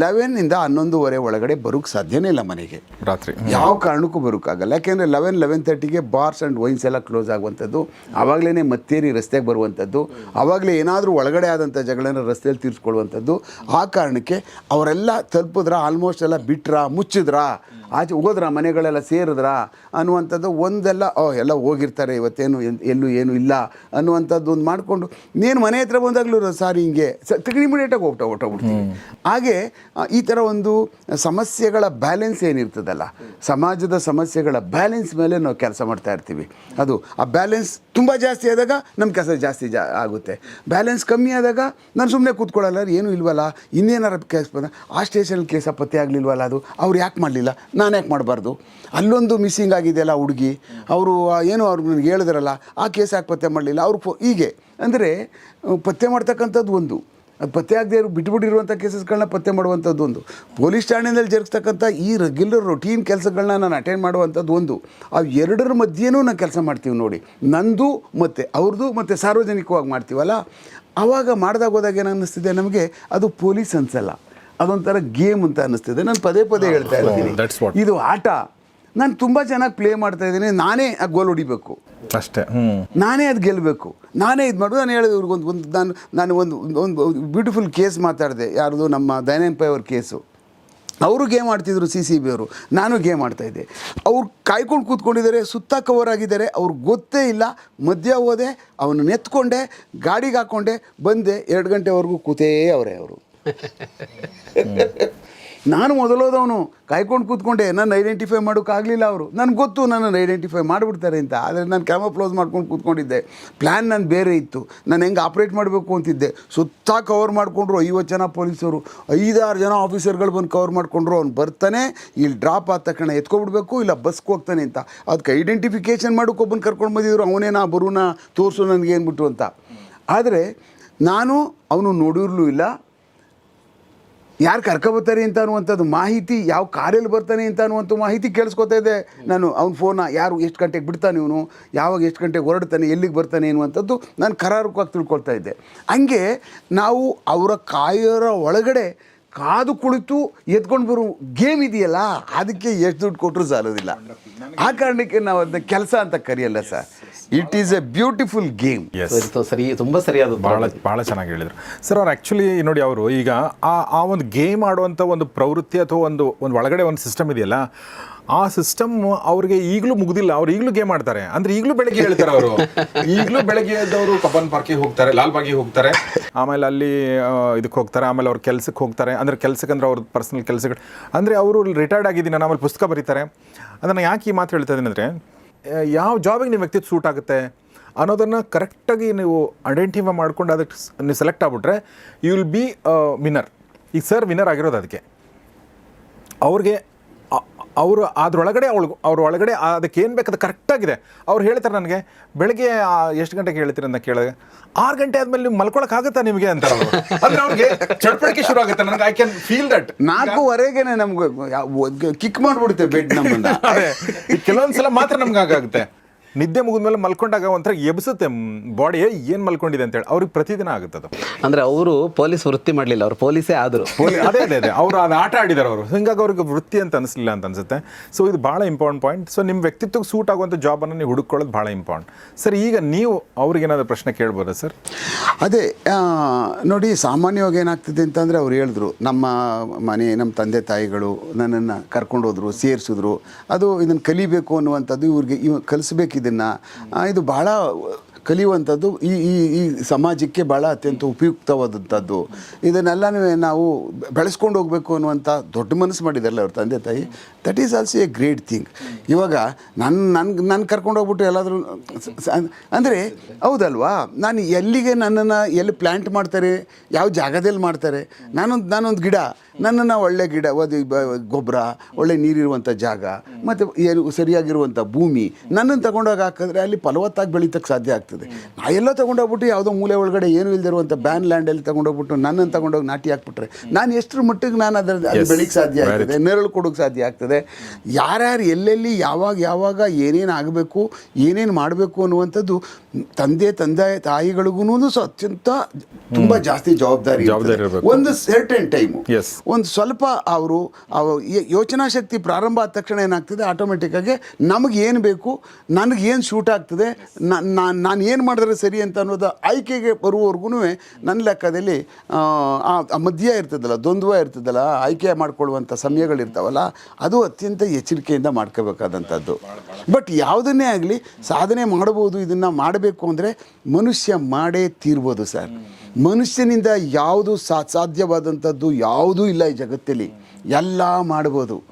ಲೆವೆನ್ನಿಂದ ಹನ್ನೊಂದುವರೆ ಒಳಗಡೆ ಬರೋಕ್ಕೆ ಸಾಧ್ಯನೇ ಇಲ್ಲ ಮನೆಗೆ. ರಾತ್ರಿ. ಯಾವ ಕಾರಣಕ್ಕೂ ಬರೋಕ್ಕಾಗಲ್ಲ. ಯಾಕೆಂದರೆ ಲೆವೆನ್ ಲೆವೆನ್ ತರ್ಟಿಗೆ ಬಾರ್ಸ್ ಆ್ಯಂಡ್ ವೈನ್ಸ್ ಎಲ್ಲ ಕ್ಲೋಸ್ ಆಗುವಂಥದ್ದು ಆವಾಗಲೇ ಮತ್ತೇರಿ ರಸ್ತೆಗೆ ಬರುವಂಥದ್ದು, ಆವಾಗಲೇ ಏನಾದರೂ ಒಳಗಡೆ ಆದಂಥ ಜಗಳನ್ನ ರಸ್ತೆಯಲ್ಲಿ ತೀರಿಸ್ಕೊಳ್ಳುವಂಥದ್ದು, ಆ ಕಾರಣಕ್ಕೆ ಅವರೆಲ್ಲ ತಲುಪಿದ್ರ ಆಲ್ಮೋಸ್ಟ್ ಎಲ್ಲ ಬಿಟ್ರಾ, ಮುಚ್ಚಿದ್ರಾ? ಆಚೆ ಹೋದ್ರ ಮನೆಗಳೆಲ್ಲ ಸೇರಿದ್ರ ಅನ್ನುವಂಥದ್ದು ಒಂದೆಲ್ಲ ಓ ಎಲ್ಲ ಹೋಗಿರ್ತಾರೆ ಇವತ್ತೇನು ಎಲ್- ಎಲ್ಲೂ ಏನು ಇಲ್ಲ ಅನ್ನುವಂಥದ್ದು ಒಂದು ಮಾಡಿಕೊಂಡು ನೀನು ಮನೆ ಹತ್ರ ಬಂದಾಗಲೂ ಸಾರಿ ಹಿಂಗೆ ಇಮಿಡಿಯೇಟಾಗಿ ಹೋಗ್ತಾ ಹೊಟ್ಟೋಗ್ಬಿಡ್ತೀವಿ ಹಾಗೆ ಈ ಥರ ಒಂದು ಸಮಸ್ಯೆಗಳ ಬ್ಯಾಲೆನ್ಸ್ ಏನಿರ್ತದಲ್ಲ ಸಮಾಜದ ಸಮಸ್ಯೆಗಳ ಬ್ಯಾಲೆನ್ಸ್ ಮೇಲೆ ನಾವು ಕೆಲಸ ಮಾಡ್ತಾ ಇರ್ತೀವಿ. ಅದು ಆ ಬ್ಯಾಲೆನ್ಸ್ ತುಂಬ ಜಾಸ್ತಿ ಆದಾಗ ನಮ್ಮ ಕೆಲಸ ಜಾಸ್ತಿ ಜಾ ಆಗುತ್ತೆ. ಬ್ಯಾಲೆನ್ಸ್ ಕಮ್ಮಿ ಆದಾಗ ನಾನು ಸುಮ್ಮನೆ ಕೂತ್ಕೊಳ್ಳಲ್ಲ ಏನೂ ಇಲ್ವಲ್ಲ ಇನ್ನೇನಾರ ಕೇಸ್ ಬಂದ ಆ ಸ್ಟೇಷನ್ ಕೇಸ ಪತ್ತೆ ಆಗಲಿಲ್ವಲ್ಲ ಅದು ಅವ್ರು ಯಾಕೆ ಮಾಡಲಿಲ್ಲ? ನಾನು ಯಾಕೆ ಮಾಡಬಾರ್ದು? ಅಲ್ಲೊಂದು ಮಿಸ್ಸಿಂಗ್ ಆಗಿದೆಯಲ್ಲ ಹುಡುಗಿ. ಅವರು ಏನು ಅವ್ರು ನನಗೆ ಹೇಳಿದ್ರಲ್ಲ, ಆ ಕೇಸ್ ಯಾಕೆ ಪತ್ತೆ ಮಾಡಲಿಲ್ಲ? ಅವರು ಹೀಗೆ. ಅಂದರೆ ಪತ್ತೆ ಮಾಡ್ತಕ್ಕಂಥದ್ದು ಒಂದು. ಅದು ಪತ್ತೆ ಆಗದೆ ಬಿಟ್ಬಿಟ್ಟಿರುವಂಥ ಕೇಸಸ್ಗಳನ್ನ ಪತ್ತೆ ಮಾಡುವಂಥದ್ದು ಒಂದು. ಪೊಲೀಸ್ ಠಾಣೆಯಲ್ಲಿ ಜರುಗಿಸ್ತಕ್ಕಂಥ ಈ ರೆಗ್ಯುಲರ್ ರೊಟೀನ್ ಕೆಲಸಗಳನ್ನ ನಾನು ಅಟೆಂಡ್ ಮಾಡುವಂಥದ್ದು ಒಂದು. ಆ ಎರಡರ ಮಧ್ಯೆಯೂ ನಾನು ಕೆಲಸ ಮಾಡ್ತೀವಿ ನೋಡಿ. ನಂದು ಮತ್ತು ಅವ್ರದ್ದು ಮತ್ತು ಸಾರ್ವಜನಿಕವಾಗಿ ಮಾಡ್ತೀವಲ್ಲ? ಆವಾಗ ಮಾಡಿದಾಗ ಹೋದಾಗ ಏನು ಅನ್ನಿಸ್ತಿದೆ ನಮಗೆ? ಅದು ಪೊಲೀಸ್ ಅನ್ಸಲ್ಲ. ಅದೊಂಥರ ಗೇಮ್ ಅಂತ ಅನ್ನಿಸ್ತಿದೆ. ನಾನು ಪದೇ ಪದೇ ಹೇಳ್ತಾ ಇದ್ದೀನಿ ಇರ್ತೀನಿ. ಇದು ಆಟ. ನಾನು ತುಂಬ ಚೆನ್ನಾಗಿ ಪ್ಲೇ ಮಾಡ್ತಾ ಇದ್ದೀನಿ. ನಾನೇ ಆ ಗೋಲ್ ಹೊಡಿಬೇಕು. ಅಷ್ಟೇ ನಾನೇ ಅದು ಗೆಲ್ಲಬೇಕು ನಾನೇ ಇದು ಮಾಡೋದು. ನಾನು ಹೇಳಿದೆ ಇವ್ರಿಗೊಂದು ಒಂದು ನಾನು ನಾನು ಒಂದು ಒಂದು ಬ್ಯೂಟಿಫುಲ್ ಕೇಸ್ ಮಾತಾಡಿದೆ. ಯಾರ್ದು? ನಮ್ಮ ದಯಾನಂದ ಪೈ ಅವ್ರ ಕೇಸು ಅವರು ಗೇಮ್ ಆಡ್ತಿದ್ರು ಸಿ ಸಿ ಬಿ ಅವರು. ನಾನು ಗೇಮ್ ಆಡ್ತಾಯಿದ್ದೆ ಅವ್ರು ಕಾಯ್ಕೊಂಡು ಕೂತ್ಕೊಂಡಿದ್ದಾರೆ. ಸುತ್ತ ಕವರ್ ಆಗಿದ್ದಾರೆ. ಅವ್ರಿಗೆ ಗೊತ್ತೇ ಇಲ್ಲ. ಮಧ್ಯ ಹೋದೆ. ಅವನು ನೆತ್ಕೊಂಡೆ. ಗಾಡಿಗೆ ಹಾಕ್ಕೊಂಡೆ ಬಂದೆ. ಎರಡು ಗಂಟೆವರೆಗೂ ಕೂತೇ ಅವರೇ ಅವರು. ನಾನು ಮೊದಲೋದವನು ಕಾಯ್ಕೊಂಡು ಕೂತ್ಕೊಂಡೆ, ನನ್ನ ಐಡೆಂಟಿಫೈ ಮಾಡೋಕ್ಕಾಗಲಿಲ್ಲ ಅವರು. ನನಗೆ ಗೊತ್ತು ನನ್ನನ್ನು ಐಡೆಂಟಿಫೈ ಮಾಡಿಬಿಡ್ತಾರೆ ಅಂತ. ಆದರೆ ನಾನು ಕ್ಯಾಮ್ರಾ ಕ್ಲೋಸ್ ಮಾಡ್ಕೊಂಡು ಕೂತ್ಕೊಂಡಿದ್ದೆ. ಪ್ಲ್ಯಾನ್ ನಾನು ಬೇರೆ ಇತ್ತು. ನಾನು ಹೆಂಗೆ ಆಪ್ರೇಟ್ ಮಾಡಬೇಕು ಅಂತಿದ್ದೆ. ಸುತ್ತ ಕವರ್ ಮಾಡಿಕೊಂಡ್ರು ಐವತ್ತು ಜನ ಪೊಲೀಸರು. ಐದಾರು ಜನ ಆಫೀಸರ್ಗಳು ಬಂದು ಕವರ್ ಮಾಡಿಕೊಂಡ್ರು. ಅವ್ನು ಬರ್ತಾನೆ ಇಲ್ಲಿ ಡ್ರಾಪ್ ಆದ ತಕ್ಷಣ ಎತ್ಕೊಬಿಡ್ಬೇಕು, ಇಲ್ಲ ಬಸ್ಗೆ ಹೋಗ್ತಾನೆ ಅಂತ. ಅದಕ್ಕೆ ಐಡೆಂಟಿಫಿಕೇಷನ್ ಮಾಡೋಕ್ಕೊಬ್ಬನು ಕರ್ಕೊಂಡು ಬಂದಿದ್ರು, ಅವನೇನಾ ಬರೋಣ ತೋರಿಸು ನನಗೆ ಏನ್ಬಿಟ್ಟು ಅಂತ. ಆದರೆ ನಾನು ಅವನು ನೋಡಿರ್ಲೂ ಇಲ್ಲ. ಯಾರು ಕರ್ಕೊಬರ್ತಾರೆ ಅಂತ ಅನ್ನುವಂಥದ್ದು ಮಾಹಿತಿ, ಯಾವ ಕಾರಲ್ಲಿ ಬರ್ತಾನೆ ಅಂತ ಅನ್ನುವಂಥ ಮಾಹಿತಿ ಕೇಳಿಸ್ಕೊತಾ ಇದೆ. ನಾನು ಅವ್ನ ಫೋನ ಯಾರು ಎಷ್ಟು ಗಂಟೆಗೆ ಬಿಡ್ತಾನೆ ಇವನು, ಯಾವಾಗ ಎಷ್ಟು ಗಂಟೆಗೆ ಹೊರಡ್ತಾನೆ, ಎಲ್ಲಿಗೆ ಬರ್ತಾನೆ ಅನ್ನುವಂಥದ್ದು ನಾನು ಕರಾರುಕವಾಗಿ ತಿಳ್ಕೊಳ್ತಾ ಇದ್ದೆ. ಹಂಗೆ ನಾವು ಅವರ ಕಾಯೋರ ಒಳಗಡೆ ಕಾದು ಕುಳಿತು ಎತ್ಕೊಂಡು ಬರೋ ಗೇಮ್ ಇದೆಯಲ್ಲ, ಅದಕ್ಕೆ ಎಷ್ಟು ದುಡ್ಡು ಕೊಟ್ಟರು ಸಾಲೋದಿಲ್ಲ. ಆ ಕಾರಣಕ್ಕೆ ನಾವು ಅದನ್ನ ಕೆಲಸ ಅಂತ ಕರೆಯಲ್ಲ sir. It is a beautiful game yes ಸರಿ, ಸರಿ ತುಂಬ ಸರಿಯಾದ ಭಾಳ ಭಾಳ ಚೆನ್ನಾಗಿ ಹೇಳಿದರು. ಸರ್ ಅವ್ರು ಆ್ಯಕ್ಚುಲಿ ನೋಡಿ ಅವರು ಈಗ ಆ ಆ ಒಂದು ಗೇಮ್ ಆಡುವಂಥ ಒಂದು ಪ್ರವೃತ್ತಿ ಅಥವಾ ಒಂದು ಒಂದು ಒಳಗಡೆ ಒಂದು ಸಿಸ್ಟಮ್ ಇದೆಯಲ್ಲ ಆ ಸಿಸ್ಟಮ್ ಅವ್ರಿಗೆ ಈಗಲೂ ಮುಗ್ದಿಲ್ಲ. ಅವ್ರು ಈಗಲೂ ಗೇಮ್ ಆಡ್ತಾರೆ. ಅಂದ್ರೆ ಈಗಲೂ ಬೆಳಗ್ಗೆ ಹೇಳ್ತಾರೆ ಅವರು. ಈಗಲೂ ಬೆಳಗ್ಗೆ ಎದ್ದವರು ಕಬ್ಬನ್ ಪಾರ್ಕಿಗೆ ಹೋಗ್ತಾರೆ ಲಾಲ್ ಬಾಗಿ ಹೋಗ್ತಾರೆ. ಆಮೇಲೆ ಅಲ್ಲಿ ಇದಕ್ಕೆ ಹೋಗ್ತಾರೆ. ಆಮೇಲೆ ಅವ್ರ ಕೆಲ್ಸಕ್ಕೆ ಹೋಗ್ತಾರೆ. ಅಂದ್ರೆ ಕೆಲ್ಸಕ್ಕೆ ಅಂದ್ರೆ ಅವ್ರ ಪರ್ಸನಲ್ ಕೆಲ್ಸಗಳು. ಅಂದರೆ ಅವರು ರಿಟೈರ್ಡ್ ಆಗಿದ್ದೀನಿ ನಾನು ಆಮೇಲೆ ಪುಸ್ತಕ ಬರೀತಾರೆ. ಅದನ್ನು ಯಾಕೆ ಈ ಮಾತು ಹೇಳ್ತಾ ಇದ್ದೀನಿ ಅಂದರೆ ಯಾವ ಜಾಬಿಗೆ ನಿಮ್ಮ ವ್ಯಕ್ತಿತ್ವ ಸೂಟ್ ಆಗುತ್ತೆ ಅನ್ನೋದನ್ನು ಕರೆಕ್ಟಾಗಿ ನೀವು ಐಡೆಂಟಿಫೈ ಮಾಡ್ಕೊಂಡು ಅದಕ್ಕೆ ನೀವು ಸೆಲೆಕ್ಟ್ ಆಗಿಬಿಟ್ರೆ ಯು ವಿಲ್ ಬಿ ವಿನ್ನರ್ ಈಗ ಸರ್ ವಿನ್ನರ್ ಆಗಿರೋದು ಅದಕ್ಕೆ. ಅವ್ರಿಗೆ ಅವರು ಅದರೊಳಗಡೆ ಅವಳು ಅವ್ರ ಒಳಗಡೆ ಅದಕ್ಕೆ ಏನು ಬೇಕು ಅದು ಕರೆಕ್ಟಾಗಿದೆ ಅವ್ರು ಹೇಳ್ತಾರೆ ನನಗೆ ಬೆಳಗ್ಗೆ ಎಷ್ಟು ಗಂಟೆಗೆ ಹೇಳ್ತೀರಿ? ಅಂತ ಕೇಳಿದೆ ಆರು ಗಂಟೆ ಆದಮೇಲೆ ನೀವು ಮಲ್ಕೊಳಕ್ ಆಗುತ್ತಾ ನಿಮಗೆ? ಅಂತ ಅವರು. ಅಂದ್ರೆ ಅವ್ರಿಗೆ ಚಡ್ಪಡಿಕೆ ಶುರು ಆಗುತ್ತೆ. ನನಗೆ ಐ ಕ್ಯಾನ್ ಫೀಲ್ ದಟ್ ನಾಲ್ಕೂವರೆಗೆ ನಮ್ಗೆ ಕಿಕ್ ಮಾಡಿಬಿಡುತ್ತೆ ಬೆಡ್ ನಮ್ಮನ್ನ. ಕೆಲವೊಂದ್ಸಲ ಮಾತ್ರ ನಮ್ಗೆ ಆಗುತ್ತೆ ನಿದ್ದೆ ಮುಗಿದ್ಮೇಲೆ ಮಲ್ಕೊಂಡಾಗ ಒಂಥರ ಎಬ್ಸುತ್ತೆ ಬಾಡಿ ಏನು ಮಲ್ಕೊಂಡಿದೆ ಅಂತೇಳಿ. ಅವ್ರಿಗೆ ಪ್ರತಿದಿನ ಆಗುತ್ತೆ ಅದು. ಅಂದರೆ ಅವರು ಪೊಲೀಸ್ ವೃತ್ತಿ ಮಾಡಲಿಲ್ಲ ಅವರು ಪೊಲೀಸೇ ಆದರು. ಅದೇ ಅದೇ ಅದೇ. ಅವರು ಅದು ಆಟ ಆಡಿದ್ದಾರೆ ಅವರು. ಹಿಂಗಾಗಿ ಅವ್ರಿಗೆ ವೃತ್ತಿ ಅಂತ ಅನಿಸ್ಲಿಲ್ಲ ಅಂತ ಅನ್ಸುತ್ತೆ. ಸೊ ಇದು ಭಾಳ ಇಂಪಾರ್ಟೆಂಟ್ ಪಾಯಿಂಟ್ ಸೊ ನಿಮ್ಮ ವ್ಯಕ್ತಿತ್ವಕ್ಕೆ ಸೂಟ್ ಆಗುವಂಥ ಜಾಬನ್ನು ನೀವು ಹುಡುಕೊಳ್ಳೋದು ಭಾಳ ಇಂಪಾರ್ಟೆಂಟ್ ಸರ್ ಈಗ ನೀವು ಅವ್ರಿಗೇನಾದರೂ ಪ್ರಶ್ನೆ ಕೇಳ್ಬೋದಾ ಸರ್ ಅದೇ ನೋಡಿ ಸಾಮಾನ್ಯವಾಗಿ ಏನಾಗ್ತಿದೆ ಅಂತಂದರೆ ಅವ್ರು ಹೇಳಿದ್ರು ನಮ್ಮ ಮನೆ ನಮ್ಮ ತಂದೆ ತಾಯಿಗಳು ನನ್ನನ್ನು ಕರ್ಕೊಂಡು ಹೋದ್ರು ಸೇರಿಸಿದ್ರು ಅದು ಇದನ್ನು ಕಲಿಬೇಕು ಅನ್ನುವಂಥದ್ದು ಇವ್ರಿಗೆ ಇವ್ ಕಲಿಸ್ಬೇಕು ಇದನ್ನು ಇದು ಬಹಳ ಕಲಿಯುವಂಥದ್ದು, ಈ ಈ ಈ ಸಮಾಜಕ್ಕೆ ಭಾಳ ಅತ್ಯಂತ ಉಪಯುಕ್ತವಾದಂಥದ್ದು. ಇದನ್ನೆಲ್ಲನೂ ನಾವು ಬೆಳೆಸ್ಕೊಂಡು ಹೋಗಬೇಕು ಅನ್ನುವಂಥ ದೊಡ್ಡ ಮನಸ್ಸು ಮಾಡಿದಾರಲ್ಲ ಅವ್ರ ತಂದೆ, ತಾಯಿ. That is also a great thing ಇವಾಗ ನನ್ನ ನನ್ನ ನನ್ನ ಕರ್ಕೊಂಡು ಹೋಗ್ಬಿಟ್ಟು ಎಲ್ಲಾದರೂ ಅಂದರೆ ಹೌದಲ್ವಾ? ನಾನು ಎಲ್ಲಿಗೆ ನನ್ನನ್ನು ಎಲ್ಲಿ ಪ್ಲ್ಯಾಂಟ್ ಮಾಡ್ತಾರೆ, ಯಾವ ಜಾಗದಲ್ಲಿ ಮಾಡ್ತಾರೆ, ನಾನೊಂದು ನಾನೊಂದು ಗಿಡ ನನ್ನನ್ನು ಒಳ್ಳೆ ಗಿಡ ಅದು ಗೊಬ್ಬರ ಒಳ್ಳೆ ನೀರಿರುವಂಥ ಜಾಗ ಮತ್ತು ಏನು ಸರಿಯಾಗಿರುವಂಥ ಭೂಮಿ ನನ್ನನ್ನು ತಗೊಂಡೋಗಿ ಹಾಕಿದ್ರೆ ಅಲ್ಲಿ ಫಲವತ್ತಾಗಿ ಬೆಳೀತಕ್ಕೆ ಸಾಧ್ಯ ಆಗ್ತದೆ. ನಾ ಎಲ್ಲ ತೊಗೊಂಡೋಗ್ಬಿಟ್ಟು ಯಾವುದೋ ಮೂಲೆ ಒಳಗಡೆ ಏನು ಇಲ್ದಿರುವಂಥ ಬ್ಯಾನ್ ಲ್ಯಾಂಡಲ್ಲಿ ತೊಗೊಂಡೋಗ್ಬಿಟ್ಟು ನನ್ನನ್ನು ತಗೊಂಡೋಗಿ ನಾಟಿ ಹಾಕ್ಬಿಟ್ರೆ ನಾನು ಎಷ್ಟರ ಮಟ್ಟಿಗೆ ನಾನು ಅದರ ಅಲ್ಲಿ ಬೆಳಿಗ್ಗೆ ಸಾಧ್ಯ ಆಗ್ತದೆ ನೆರಳು ಕೊಡೋಕ್ಕೆ ಸಾಧ್ಯ ಆಗ್ತದೆ. ಯಾರ್ಯಾರು ಎಲ್ಲೆಲ್ಲಿ ಯಾವಾಗ ಯಾವಾಗ ಏನೇನು ಆಗಬೇಕು ಏನೇನು ಮಾಡಬೇಕು ಅನ್ನುವಂಥದ್ದು ತಂದೆ ತಂದೆ ತಾಯಿಗಳಿಗೂ ಅತ್ಯಂತ ತುಂಬ ಜಾಸ್ತಿ ಜವಾಬ್ದಾರಿ ಜವಾಬ್ದಾರಿ ಒಂದು ಸರ್ಟನ್ ಟೈಮು. ಒಂದು ಸ್ವಲ್ಪ ಅವರು ಯೋಚನಾ ಶಕ್ತಿ ಪ್ರಾರಂಭ ಆದ ತಕ್ಷಣ ಏನಾಗ್ತದೆ? ಆಟೋಮೆಟಿಕ್ಕಾಗಿ ನಮಗೆ ಏನು ಬೇಕು ನನಗೆ ಏನು ಶೂಟ್ ಆಗ್ತದೆ ನಾನು ಏನು ಮಾಡಿದ್ರೆ ಸರಿ ಅಂತ ಅನ್ನೋದು ಆಯ್ಕೆಗೆ ಬರುವವರೆಗೂ ನನ್ನ ಲೆಕ್ಕದಲ್ಲಿ ಆ, ಮಧ್ಯ ಇರ್ತದಲ್ಲ ದ್ವಂದ್ವ ಇರ್ತದಲ್ಲ ಆಯ್ಕೆ ಮಾಡ್ಕೊಳ್ಳುವಂಥ ಸಮಯಗಳಿರ್ತಾವಲ್ಲ ಅದು ಅತ್ಯಂತ ಎಚ್ಚರಿಕೆಯಿಂದ ಮಾಡ್ಕೋಬೇಕಾದಂಥದ್ದು. ಬಟ್ ಯಾವುದನ್ನೇ ಆಗಲಿ ಸಾಧನೆ ಮಾಡಬಹುದು ಇದನ್ನು ಮಾಡಬೇಕು ಅಂದರೆ ಮನುಷ್ಯ ಮಾಡೇ ತೀರ್ಬೋದು ಸರ್ ಮನುಷ್ಯನಿಂದ ಯಾವುದು ಸಾ, ಸಾಧ್ಯವಾದಂಥದ್ದು ಯಾವುದೂ ಇಲ್ಲ ಈ ಜಗತ್ತಲ್ಲಿ. ಎಲ್ಲ ಮಾಡ್ಬೋದು.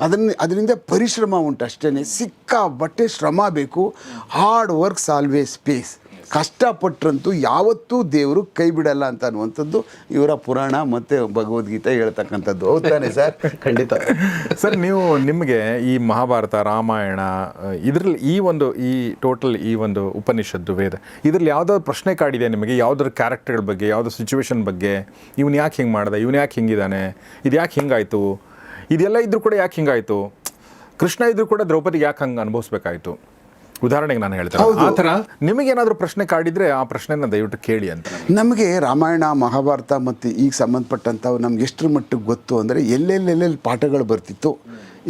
ಅದನ್ನು ಅದರಿಂದ ಪರಿಶ್ರಮ ಉಂಟು ಅಷ್ಟೇ ಸಿಕ್ಕಾಪಟ್ಟೆ ಶ್ರಮ ಬೇಕು. ಹಾರ್ಡ್ ವರ್ಕ್ಸ್ ಆಲ್ವೇಸ್ ಸ್ಪೇಸ್ ಕಷ್ಟಪಟ್ಟರಂತೂ ಯಾವತ್ತೂ ದೇವರು ಕೈ ಬಿಡಲ್ಲ ಅಂತ ಅನ್ನುವಂಥದ್ದು ಇವರ ಪುರಾಣ ಮತ್ತು ಭಗವದ್ಗೀತೆ ಹೇಳ್ತಕ್ಕಂಥದ್ದು. ಹೌದಾನೆ ಸರ್? ಖಂಡಿತ. ಸರ್, ನೀವು ನಿಮಗೆ ಈ ಮಹಾಭಾರತ, ರಾಮಾಯಣ ಇದರಲ್ಲಿ ಈ ಒಂದು ಈ ಟೋಟಲ್ ಈ ಒಂದು ಉಪನಿಷತ್ತು, ವೇದ, ಇದರಲ್ಲಿ ಯಾವುದಾದ್ರು ಪ್ರಶ್ನೆ ಕಾಡಿದೆ ನಿಮಗೆ? ಯಾವುದಾದ್ರು ಕ್ಯಾರೆಕ್ಟರ್ಗಳ ಬಗ್ಗೆ ಯಾವುದೋ ಸಿಚುವೇಶನ್ ಬಗ್ಗೆ? ಇವನು ಯಾಕೆ ಹಿಂಗೆ ಮಾಡ್ದೆ? ಇವನು ಯಾಕೆ ಹಿಂಗಿದ್ದಾನೆ ಇದು ಯಾಕೆ ಹಿಂಗಾಯಿತು? ಇದೆಲ್ಲ ಇದ್ರೂ ಕೂಡ ಯಾಕೆ ಹಿಂಗಾಯಿತು? ಕೃಷ್ಣ ಇದ್ರೂ ಕೂಡ ದ್ರೌಪದಿಗೆ ಯಾಕೆ ಹಂಗೆ ಅನುಭವಿಸ್ಬೇಕಾಯ್ತು? ಉದಾಹರಣೆಗೆ ನಾನು ಹೇಳ್ತೇನೆ. ಆ ಥರ ನಿಮಗೇನಾದರೂ ಪ್ರಶ್ನೆ ಕಾಡಿದ್ರೆ ಆ ಪ್ರಶ್ನೆನ ದಯವಿಟ್ಟು ಕೇಳಿ ಅಂತ. ನಮಗೆ ರಾಮಾಯಣ ಮಹಾಭಾರತ ಮತ್ತು ಈಗ ಸಂಬಂಧಪಟ್ಟಂಥವು ನಮ್ಗೆ ಎಷ್ಟರ ಮಟ್ಟಿಗೆ ಗೊತ್ತು ಅಂದರೆ ಎಲ್ಲೆಲ್ಲೆಲ್ಲೆಲ್ಲಿ ಪಾಠಗಳು ಬರ್ತಿತ್ತು.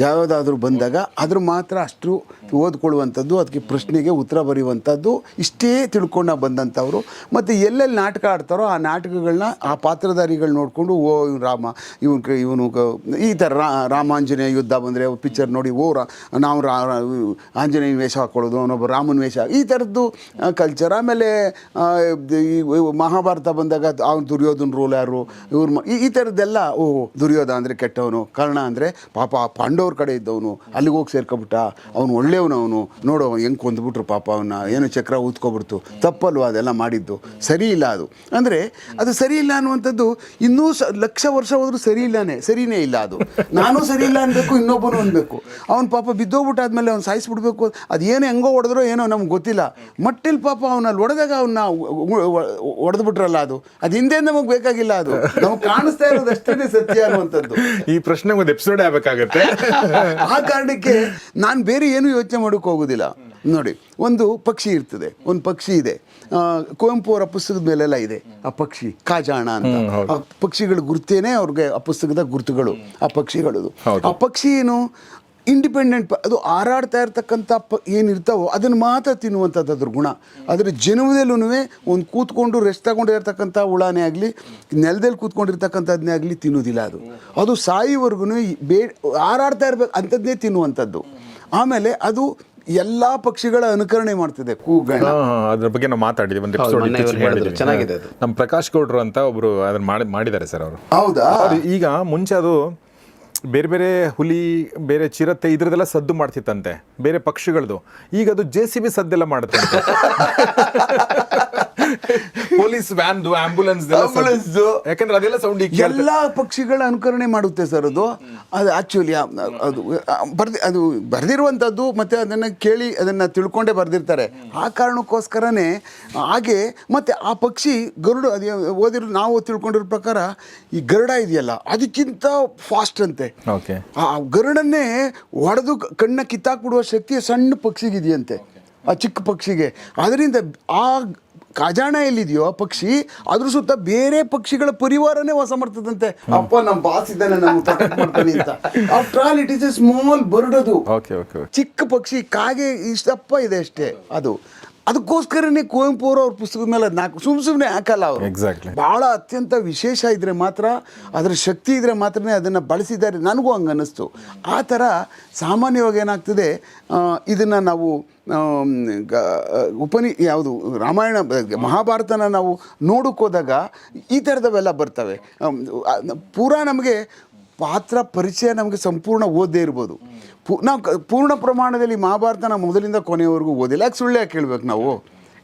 ಯಾವುದಾದ್ರೂ ಬಂದಾಗ ಅದ್ರ ಮಾತ್ರ ಅಷ್ಟು ಓದ್ಕೊಳ್ಳುವಂಥದ್ದು, ಅದಕ್ಕೆ ಪ್ರಶ್ನೆಗೆ ಉತ್ತರ ಬರೆಯುವಂಥದ್ದು ಇಷ್ಟೇ ತಿಳ್ಕೊಂಡು ಬಂದಂಥವ್ರು. ಮತ್ತು ಎಲ್ಲೆಲ್ಲಿ ನಾಟಕ ಆಡ್ತಾರೋ ಆ ನಾಟಕಗಳನ್ನ, ಆ ಪಾತ್ರಧಾರಿಗಳು ನೋಡಿಕೊಂಡು, ಓ, ಇವ್ನು ರಾಮ, ಇವನು ಇವನು ಈ ಥರ ರಾಮಾಂಜನೇಯ ಯುದ್ಧ ಬಂದರೆ ಪಿಕ್ಚರ್ ನೋಡಿ, ಓ, ರಾ, ನಾವು ರಾ ಆಂಜನೇಯನ ವೇಷ ಹಾಕ್ಕೊಳ್ಳೋದು ಅವನೊಬ್ಬ ರಾಮನ ವೇಷ. ಈ ಥರದ್ದು ಕಲ್ಚರ್ ಆಮೇಲೆ ಮಹಾಭಾರತ ಬಂದಾಗ ಅವ್ನು ದುರ್ಯೋಧನ ರೂಲ್ ಯಾರು ಇವ್ರ ಈ ಥರದ್ದೆಲ್ಲ ಓ ದುರ್ಯೋಧ ಅಂದರೆ ಕೆಟ್ಟವನು, ಕರ್ಣ ಅಂದರೆ ಪಾಪ ಆ ಪಾಂಡವ್ರ ಕಡೆ ಇದ್ದವನು, ಅಲ್ಲಿಗೆ ಹೋಗಿ ಸೇರ್ಕೊಬಿಟ್ಟ ಅವನು ಒಳ್ಳೆಯವನು ಅವನು. ನೋಡು ಹೆಂಗೆ ಕೊಂದ್ಬಿಟ್ರು ಪಾಪ ಅವನ್ನ ಏನು ಚಕ್ರ ಊದ್ಕೊಬಿಡ್ತು. ತಪ್ಪಲ್ವ ಅದೆಲ್ಲ ಮಾಡಿದ್ದು? ಸರಿ ಇಲ್ಲ ಅದು. ಅಂದರೆ ಅದು ಸರಿ ಇಲ್ಲ ಅನ್ನುವಂಥದ್ದು ಇನ್ನೂ ಲಕ್ಷ ವರ್ಷ ಹೋದ್ರೂ ಸರಿ ಇಲ್ಲಾನೆ, ಸರಿನೇ ಇಲ್ಲ ಅದು. ನಾನು ಸರಿ ಇಲ್ಲ ಅನ್ಬೇಕು, ಇನ್ನೊಬ್ಬನು ಅನ್ಬೇಕು. ಅವ್ನು ಪಾಪ ಬಿದ್ದೋಗ್ಬಿಟ್ಟಾದ್ಮೇಲೆ ಅವ್ನು ಸಾಯಿಸ್ಬಿಡ್ಬೇಕು, ಅದು ಏನು ಹೆಂಗೋ ಹೊಡೆದ್ರೋ ಏನೋ ನಮ್ಗೆ ಗೊತ್ತಿಲ್ಲ. ಮಟ್ಟಿಲ್ ಪಾಪ ಅವನಲ್ಲಿ ಹೊಡೆದಾಗ ಅವನ್ನ ಹೊಡೆದ್ಬಿಟ್ರಲ್ಲ ಅದು. ಅದು ಹಿಂದೆ ನಮಗೆ ಬೇಕಾಗಿಲ್ಲ ಅದು. ನಮ್ಗೆ ಕಾಣಿಸ್ತಾ ಇರೋದು ಅಷ್ಟೇ ಸತ್ಯ ಅನ್ನುವಂಥದ್ದು. ಈ ಪ್ರಶ್ನೆ ಒಂದು ಎಪಿಸೋಡ್ ಆಗಬೇಕಾಗತ್ತೆ. ಆ ಕಾರಣಕ್ಕೆ ನಾನು ಬೇರೆ ಏನು ಯೋಚನೆ ಮಾಡೋಕೆ ಹೋಗೋದಿಲ್ಲ. ನೋಡಿ ಒಂದು ಪಕ್ಷಿ ಇರ್ತದೆ ಒಂದು ಪಕ್ಷಿ ಇದೆ. ಆ, ಕುವೆಂಪು ಅವರ ಪುಸ್ತಕದ ಮೇಲೆಲ್ಲ ಇದೆ ಆ ಪಕ್ಷಿ ಕಾಜಾಣ ಅಂತ. ಆ ಪಕ್ಷಿಗಳ ಗುರ್ತೇನೆ ಅವ್ರಿಗೆ ಆ ಪುಸ್ತಕದ ಗುರುತುಗಳು ಆ ಪಕ್ಷಿಗಳದು. ಆ ಪಕ್ಷಿ ಏನು? ಇಂಡಿಪೆಂಡೆಂಟ್ ಅದು ಹಾರಾಡ್ತಾ ಇರ್ತಕ್ಕಂಥ ಪ ಏನಿರ್ತಾವೋ ಅದನ್ನು ಮಾತ್ರ ತಿನ್ನುವಂಥದ್ದು ಅದ್ರ ಗುಣ. ಆದರೆ ಜನ್ಮದಲ್ಲೂ ಒಂದು ಕೂತ್ಕೊಂಡು ರೆಸ್ಟ್ ತಗೊಂಡಿರ್ತಕ್ಕಂಥ ಹುಳನೇ ಆಗಲಿ ನೆಲದಲ್ಲಿ ಕೂತ್ಕೊಂಡಿರ್ತಕ್ಕಂಥದ್ದನ್ನೇ ಆಗಲಿ ತಿನ್ನೋದಿಲ್ಲ ಅದು. ಅದು ಸಾಯಿವರೆಗೂ ಬೇ ಹಾರಾಡ್ತಾ ಇರ್ಬೇಕು ಅಂಥದ್ದೇ ತಿನ್ನುವಂಥದ್ದು. ಆಮೇಲೆ ಅದು ಎಲ್ಲ ಪಕ್ಷಿಗಳ ಅನುಕರಣೆ ಮಾಡ್ತಿದೆ ಕೂಗಣ ಅದ್ರ ಬಗ್ಗೆ ನಾವು ಮಾತಾಡಿದ್ವಿ ಒಂದು ಎಪಿಸೋಡ್ ಚೆನ್ನಾಗಿದೆ ಅದು. ನಮ್ಮ ಪ್ರಕಾಶ್ ಗೌಡ್ರು ಅಂತ ಒಬ್ರು ಅದನ್ನ ಮಾಡಿ ಮಾಡಿದ್ದಾರೆ ಸರ್ ಅವರು. ಹೌದಾ? ಅದು ಈಗ ಮುಂಚೆ ಅದು ಬೇರೆ ಬೇರೆ ಹುಲಿ, ಬೇರೆ ಚಿರತೆ ಇದ್ರದೆಲ್ಲ ಸದ್ದು ಮಾಡ್ತಿತ್ತಂತೆ, ಬೇರೆ ಪಕ್ಷಿಗಳದು. ಈಗ ಅದು ಜೆ ಸಿ ಬಿ ಸದ್ದೆಲ್ಲ ಮಾಡುತ್ತೆ ಪೊಲೀಸ್ ವ್ಯಾನ್ ಆಂಬುಲೆನ್ಸ್ ಆಂಬುಲೆನ್ಸ್ ಯಾಕಂದ್ರೆ ಅದೆಲ್ಲ ಸೌಂಡ್ ಎಲ್ಲ ಪಕ್ಷಿಗಳ ಅನುಕರಣೆ ಮಾಡುತ್ತೆ ಸರ್ ಅದು. ಅದು ಆಕ್ಚುಲಿ ಅದು ಬರ್ದಿ ಅದು ಬರೆದಿರುವಂಥದ್ದು ಮತ್ತೆ ಅದನ್ನ ಕೇಳಿ ಅದನ್ನ ತಿಳ್ಕೊಂಡೇ ಬರ್ದಿರ್ತಾರೆ. ಆ ಕಾರಣಕ್ಕೋಸ್ಕರನೇ ಹಾಗೆ ಮತ್ತೆ ಆ ಪಕ್ಷಿ ಗರುಡ ಅದು ಓದಿರೋ ನಾವು ತಿಳ್ಕೊಂಡಿರೋ ಪ್ರಕಾರ ಈ ಗರುಡ ಇದೆಯಲ್ಲ ಅದಕ್ಕಿಂತ ಫಾಸ್ಟ್ ಅಂತೆ. ಆ ಗರುಡನ್ನೇ ಹೊಡೆದು ಕಣ್ಣ ಕಿತ್ತಾಕ್ಬಿಡುವ ಶಕ್ತಿ ಸಣ್ಣ ಪಕ್ಷಿಗಿದೆಯಂತೆ. ಆ ಚಿಕ್ಕ ಪಕ್ಷಿಗೆ. ಅದರಿಂದ ಆ ಕಾಜಾಣ ಎಲ್ಲಿದೆಯೋ ಆ ಪಕ್ಷಿ ಅದ್ರ ಸುತ್ತ ಬೇರೆ ಪಕ್ಷಿಗಳ ಪರಿವಾರನೇ ವಾಸ ಮಾಡ್ತದಂತೆ. ಅಪ್ಪ ನಮ್ಮ ಬಾಸ್ ಇದ್ದಾನೆ ಮಾಡ್ತಾನೆ ಅಂತ. After all it is a small bird ಅದು. ಓಕೆ ಓಕೆ ಚಿಕ್ಕ ಪಕ್ಷಿ ಕಾಗೆ ಇಷ್ಟಪ್ಪ ಇದೆ ಅಷ್ಟೇ ಅದು. ಅದಕ್ಕೋಸ್ಕರನೇ ಕುವೆಂಪು ಅವರು ಅವ್ರ ಪುಸ್ತಕದ ಮೇಲೆ ಅದು ನಾಲ್ಕು ಸುಮ್ ಸುಮ್ಮನೆ ಹಾಕಲ್ಲ ಅವರು. ಎಕ್ಸಾಕ್ಟ್ಲಿ ಭಾಳ ಅತ್ಯಂತ ವಿಶೇಷ ಇದ್ದರೆ ಮಾತ್ರ ಅದರ ಶಕ್ತಿ ಇದ್ದರೆ ಮಾತ್ರನೇ ಅದನ್ನು ಬಳಸಿದ್ದಾರೆ. ನನಗೂ ಹಂಗೆ ಅನ್ನಿಸ್ತು. ಆ ಥರ ಸಾಮಾನ್ಯವಾಗಿ ಏನಾಗ್ತದೆ ಇದನ್ನು ನಾವು ಉಪನಿ ಯಾವುದು ರಾಮಾಯಣ ಮಹಾಭಾರತನ ನಾವು ನೋಡೋಕ್ಕೋದಾಗ ಈ ಥರದವೆಲ್ಲ ಬರ್ತವೆ. ಪೂರಾ ನಮಗೆ ಪಾತ್ರ ಪರಿಚಯ ನಮಗೆ ಸಂಪೂರ್ಣ ಓದೇ ಇರ್ಬೋದು. ಪೂ ನಾವು ಪೂರ್ಣ ಪ್ರಮಾಣದಲ್ಲಿ ಮಹಾಭಾರತ ನಾವು ಮೊದಲಿಂದ ಕೊನೆಯವರೆಗೂ ಓದಿಲ್ಲ. ಯಾಕೆ ಸುಳ್ಳು ಯಾಕೆ ಹೇಳ್ಬೇಕು ನಾವು?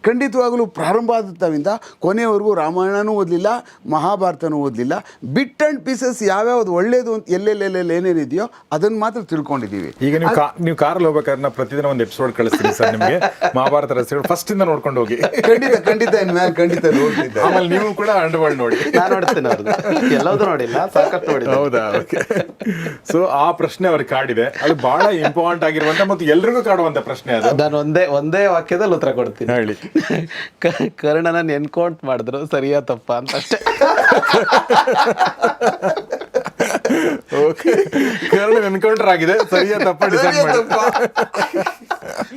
ಖಂಡಿತವಾಗಲೂ ಪ್ರಾರಂಭ ಆದತ್ತವಿಂದ ಕೊನೆಯವರೆಗೂ ರಾಮಾಯಣನೂ ಓದಲಿಲ್ಲ ಮಹಾಭಾರತನೂ ಓದಲಿಲ್ಲ. ಬಿಟ್ ಆ್ಯಂಡ್ ಪೀಸಸ್ ಯಾವ್ಯಾವ್ದು ಒಳ್ಳೇದು ಅಂತ ಎಲ್ಲೆಲ್ಲೆಲ್ಲೆಲ್ಲಿ ಏನೇನಿದೆಯೋ ಅದನ್ನು ಮಾತ್ರ ತಿಳ್ಕೊಂಡಿದ್ದೀವಿ. ಈಗ ನೀವು ಕಾ ನೀವು ಕಾರಲ್ಲಿ ಹೋಗ್ಬೇಕಾದ್ರೆ ಪ್ರತಿದಿನ ಒಂದು ಎಪಿಸೋಡ್ ಕಳಿಸ್ತೀನಿ ಸರ್ ನಿಮಗೆ. ಮಹಾಭಾರತ ರಸ್ತೆಗಳು ಫಸ್ಟ್ ಇಂದ ನೋಡ್ಕೊಂಡು ಹೋಗಿ. ಖಂಡಿತ ಖಂಡಿತ ಇನ್ಮೇಲೆ ಖಂಡಿತ ನೋಡ್ತಿದ್ದೆ. ಆಮೇಲೆ ನೀವು ಕೂಡ ಅಂಡರ್ವರ್ಲ್ಡ್ ನೋಡಿ. ನಾನು ನೋಡ್ತೇನೆ ಅವ್ರದ್ದು ಎಲ್ಲದೂ ನೋಡಿಲ್ಲ ಸಾಕಷ್ಟು ನೋಡಿ ಹೌದಾ? ಓಕೆ ಸೊ ಆ ಪ್ರಶ್ನೆ ಅವ್ರಿಗೆ ಕಾಡಿದೆ. ಅದು ಬಹಳ ಇಂಪಾರ್ಟೆಂಟ್ ಆಗಿರುವಂತ ಮತ್ತು ಎಲ್ರಿಗೂ ಕಾಡುವಂತ ಪ್ರಶ್ನೆ ಅದು. ನಾನು ಒಂದೇ ಒಂದೇ ವಾಕ್ಯದಲ್ಲಿ ಉತ್ತರ ಕೊಡ್ತೀನಿ. ಹೇಳಿ. ಕರ್ಣನ ಎನ್ಕೌಂಟ್ ಮಾಡಿದ್ರು ಸರಿಯಾ ತಪ್ಪ ಅಂತ ಅಷ್ಟೇ ಓಕೆ. ಕರ್ಣ ಎನ್ಕೌಂಟರ್ ಆಗಿದೆ ಸರಿಯಾ ತಪ್ಪ ಡಿಸೈಡ್ ಮಾಡಿ.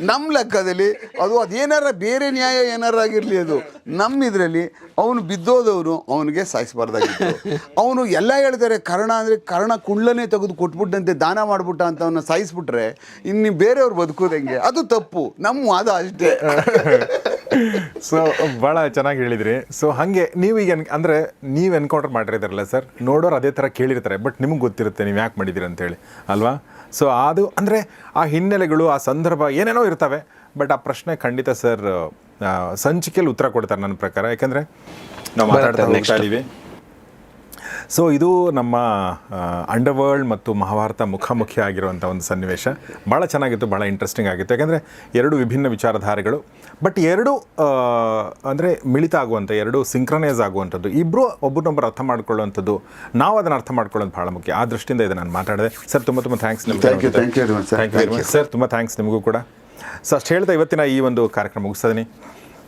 ನಮ್ಮ ಲೆಕ್ಕದಲ್ಲಿ ಅದು ಅದೇನಾರ ಬೇರೆ ನ್ಯಾಯ ಏನಾರ ಆಗಿರಲಿ ಅದು. ನಮ್ಮ ಇದರಲ್ಲಿ ಅವನು ಬಿದ್ದೋದವನು ಅವನಿಗೆ ಸಾಯಿಸಬಾರ್ದಾಗಿತ್ತು. ಅವನು ಎಲ್ಲ ಹೇಳ್ತಾರೆ ಕರ್ಣ ಅಂದರೆ ಕರ್ಣ ಕುಳ್ಳನೇ ತೆಗೆದು ಕೊಟ್ಬಿಟ್ಟಂತೆ ದಾನ ಮಾಡ್ಬಿಟ್ಟ ಅಂತ ಅವನ್ನ ಸಾಯಿಸ್ಬಿಟ್ರೆ ಇನ್ನು ಬೇರೆಯವ್ರು ಬದುಕೋದು ಹೆಂಗೆ ಅದು ತಪ್ಪು. ನಮ್ಮ ವಾದ ಅಷ್ಟೇ. ಸೊ ಭಾಳ ಚೆನ್ನಾಗಿ ಹೇಳಿದ್ರಿ. ಸೊ ಹಾಗೆ ನೀವು ಈಗ ಅಂದ್ರೆ ನೀವು ಎನ್ಕೌಂಟರ್ ಮಾಡಿರ್ತಾರಲ್ಲ ಸರ್ ನೋಡೋರು ಅದೇ ಥರ ಕೇಳಿರ್ತಾರೆ ಬಟ್ ನಿಮಗೆ ಗೊತ್ತಿರುತ್ತೆ ನೀವು ಯಾಕೆ ಮಾಡಿದ್ದೀರಿ ಅಂತೇಳಿ ಅಲ್ವಾ? ಸೊ ಅದು ಅಂದರೆ ಆ ಹಿನ್ನೆಲೆಗಳು ಆ ಸಂದರ್ಭ ಏನೇನೋ ಇರ್ತವೆ ಬಟ್ ಆ ಪ್ರಶ್ನೆ ಖಂಡಿತ ಸರ್ ಸಂಚಿಕೆಯಲ್ಲಿ ಉತ್ತರ ಕೊಡ್ತಾರೆ ನನ್ನ ಪ್ರಕಾರ. ಯಾಕಂದರೆ ನಾವು ಮಾತಾಡ್ತಾ ಹೋಗ್ತಾ ಇದ್ದೀವಿ. ಸೊ ಇದು ನಮ್ಮ ಅಂಡರ್ವರ್ಲ್ಡ್ ಮತ್ತು ಮಹಾಭಾರತ ಮುಖಾಮುಖಿ ಆಗಿರುವಂಥ ಒಂದು ಸನ್ನಿವೇಶ. ಭಾಳ ಚೆನ್ನಾಗಿತ್ತು ಭಾಳ ಇಂಟ್ರೆಸ್ಟಿಂಗ್ ಆಗಿತ್ತು. ಯಾಕಂದರೆ ಎರಡು ವಿಭಿನ್ನ ವಿಚಾರಧಾರೆಗಳು ಬಟ್ ಎರಡು ಅಂದರೆ ಮಿಳಿತ ಆಗುವಂಥ ಎರಡು ಸಿಂಕ್ರನೈಸ್ ಆಗುವಂಥದ್ದು ಇಬ್ಬರು ಒಬ್ಬರನ್ನೊಬ್ಬರು ಅರ್ಥ ಮಾಡ್ಕೊಳ್ಳುವಂಥದ್ದು ನಾವು ಅದನ್ನು ಅರ್ಥ ಮಾಡ್ಕೊಳ್ಳೋದು ಭಾಳ ಮುಖ್ಯ. ಆ ದೃಷ್ಟಿಯಿಂದ ಇದು ನಾನು ಮಾತಾಡಿದೆ. ಸರ್ ತುಂಬ ತುಂಬ ಥ್ಯಾಂಕ್ಸ್ ನಿಮಗೆ. ಸರ್ ತುಂಬ ಥ್ಯಾಂಕ್ಸ್ ನಿಮಗೂ ಕೂಡ. ಸೊ ಅಷ್ಟು ಹೇಳ್ತಾ ಇವತ್ತಿನ ಈ ಒಂದು ಕಾರ್ಯಕ್ರಮ ಮುಗಿಸ್ತೀನಿ.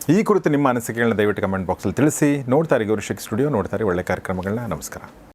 ಈ ಕುರಿತು ನಿಮ್ಮ ಅನಿಸಿಕೆಗಳನ್ನ ದಯವಿಟ್ಟು ಕಮೆಂಟ್ ಬಾಕ್ಸಲ್ಲಿ ತಿಳಿಸಿ. ನೋಡ್ತಾರೆ ಗೌರಿಶಕ್ ಸ್ಟುಡಿಯೋ ನೋಡ್ತಾರೆ ಒಳ್ಳೆ ಕಾರ್ಯಕ್ರಮಗಳನ್ನ. ನಮಸ್ಕಾರ.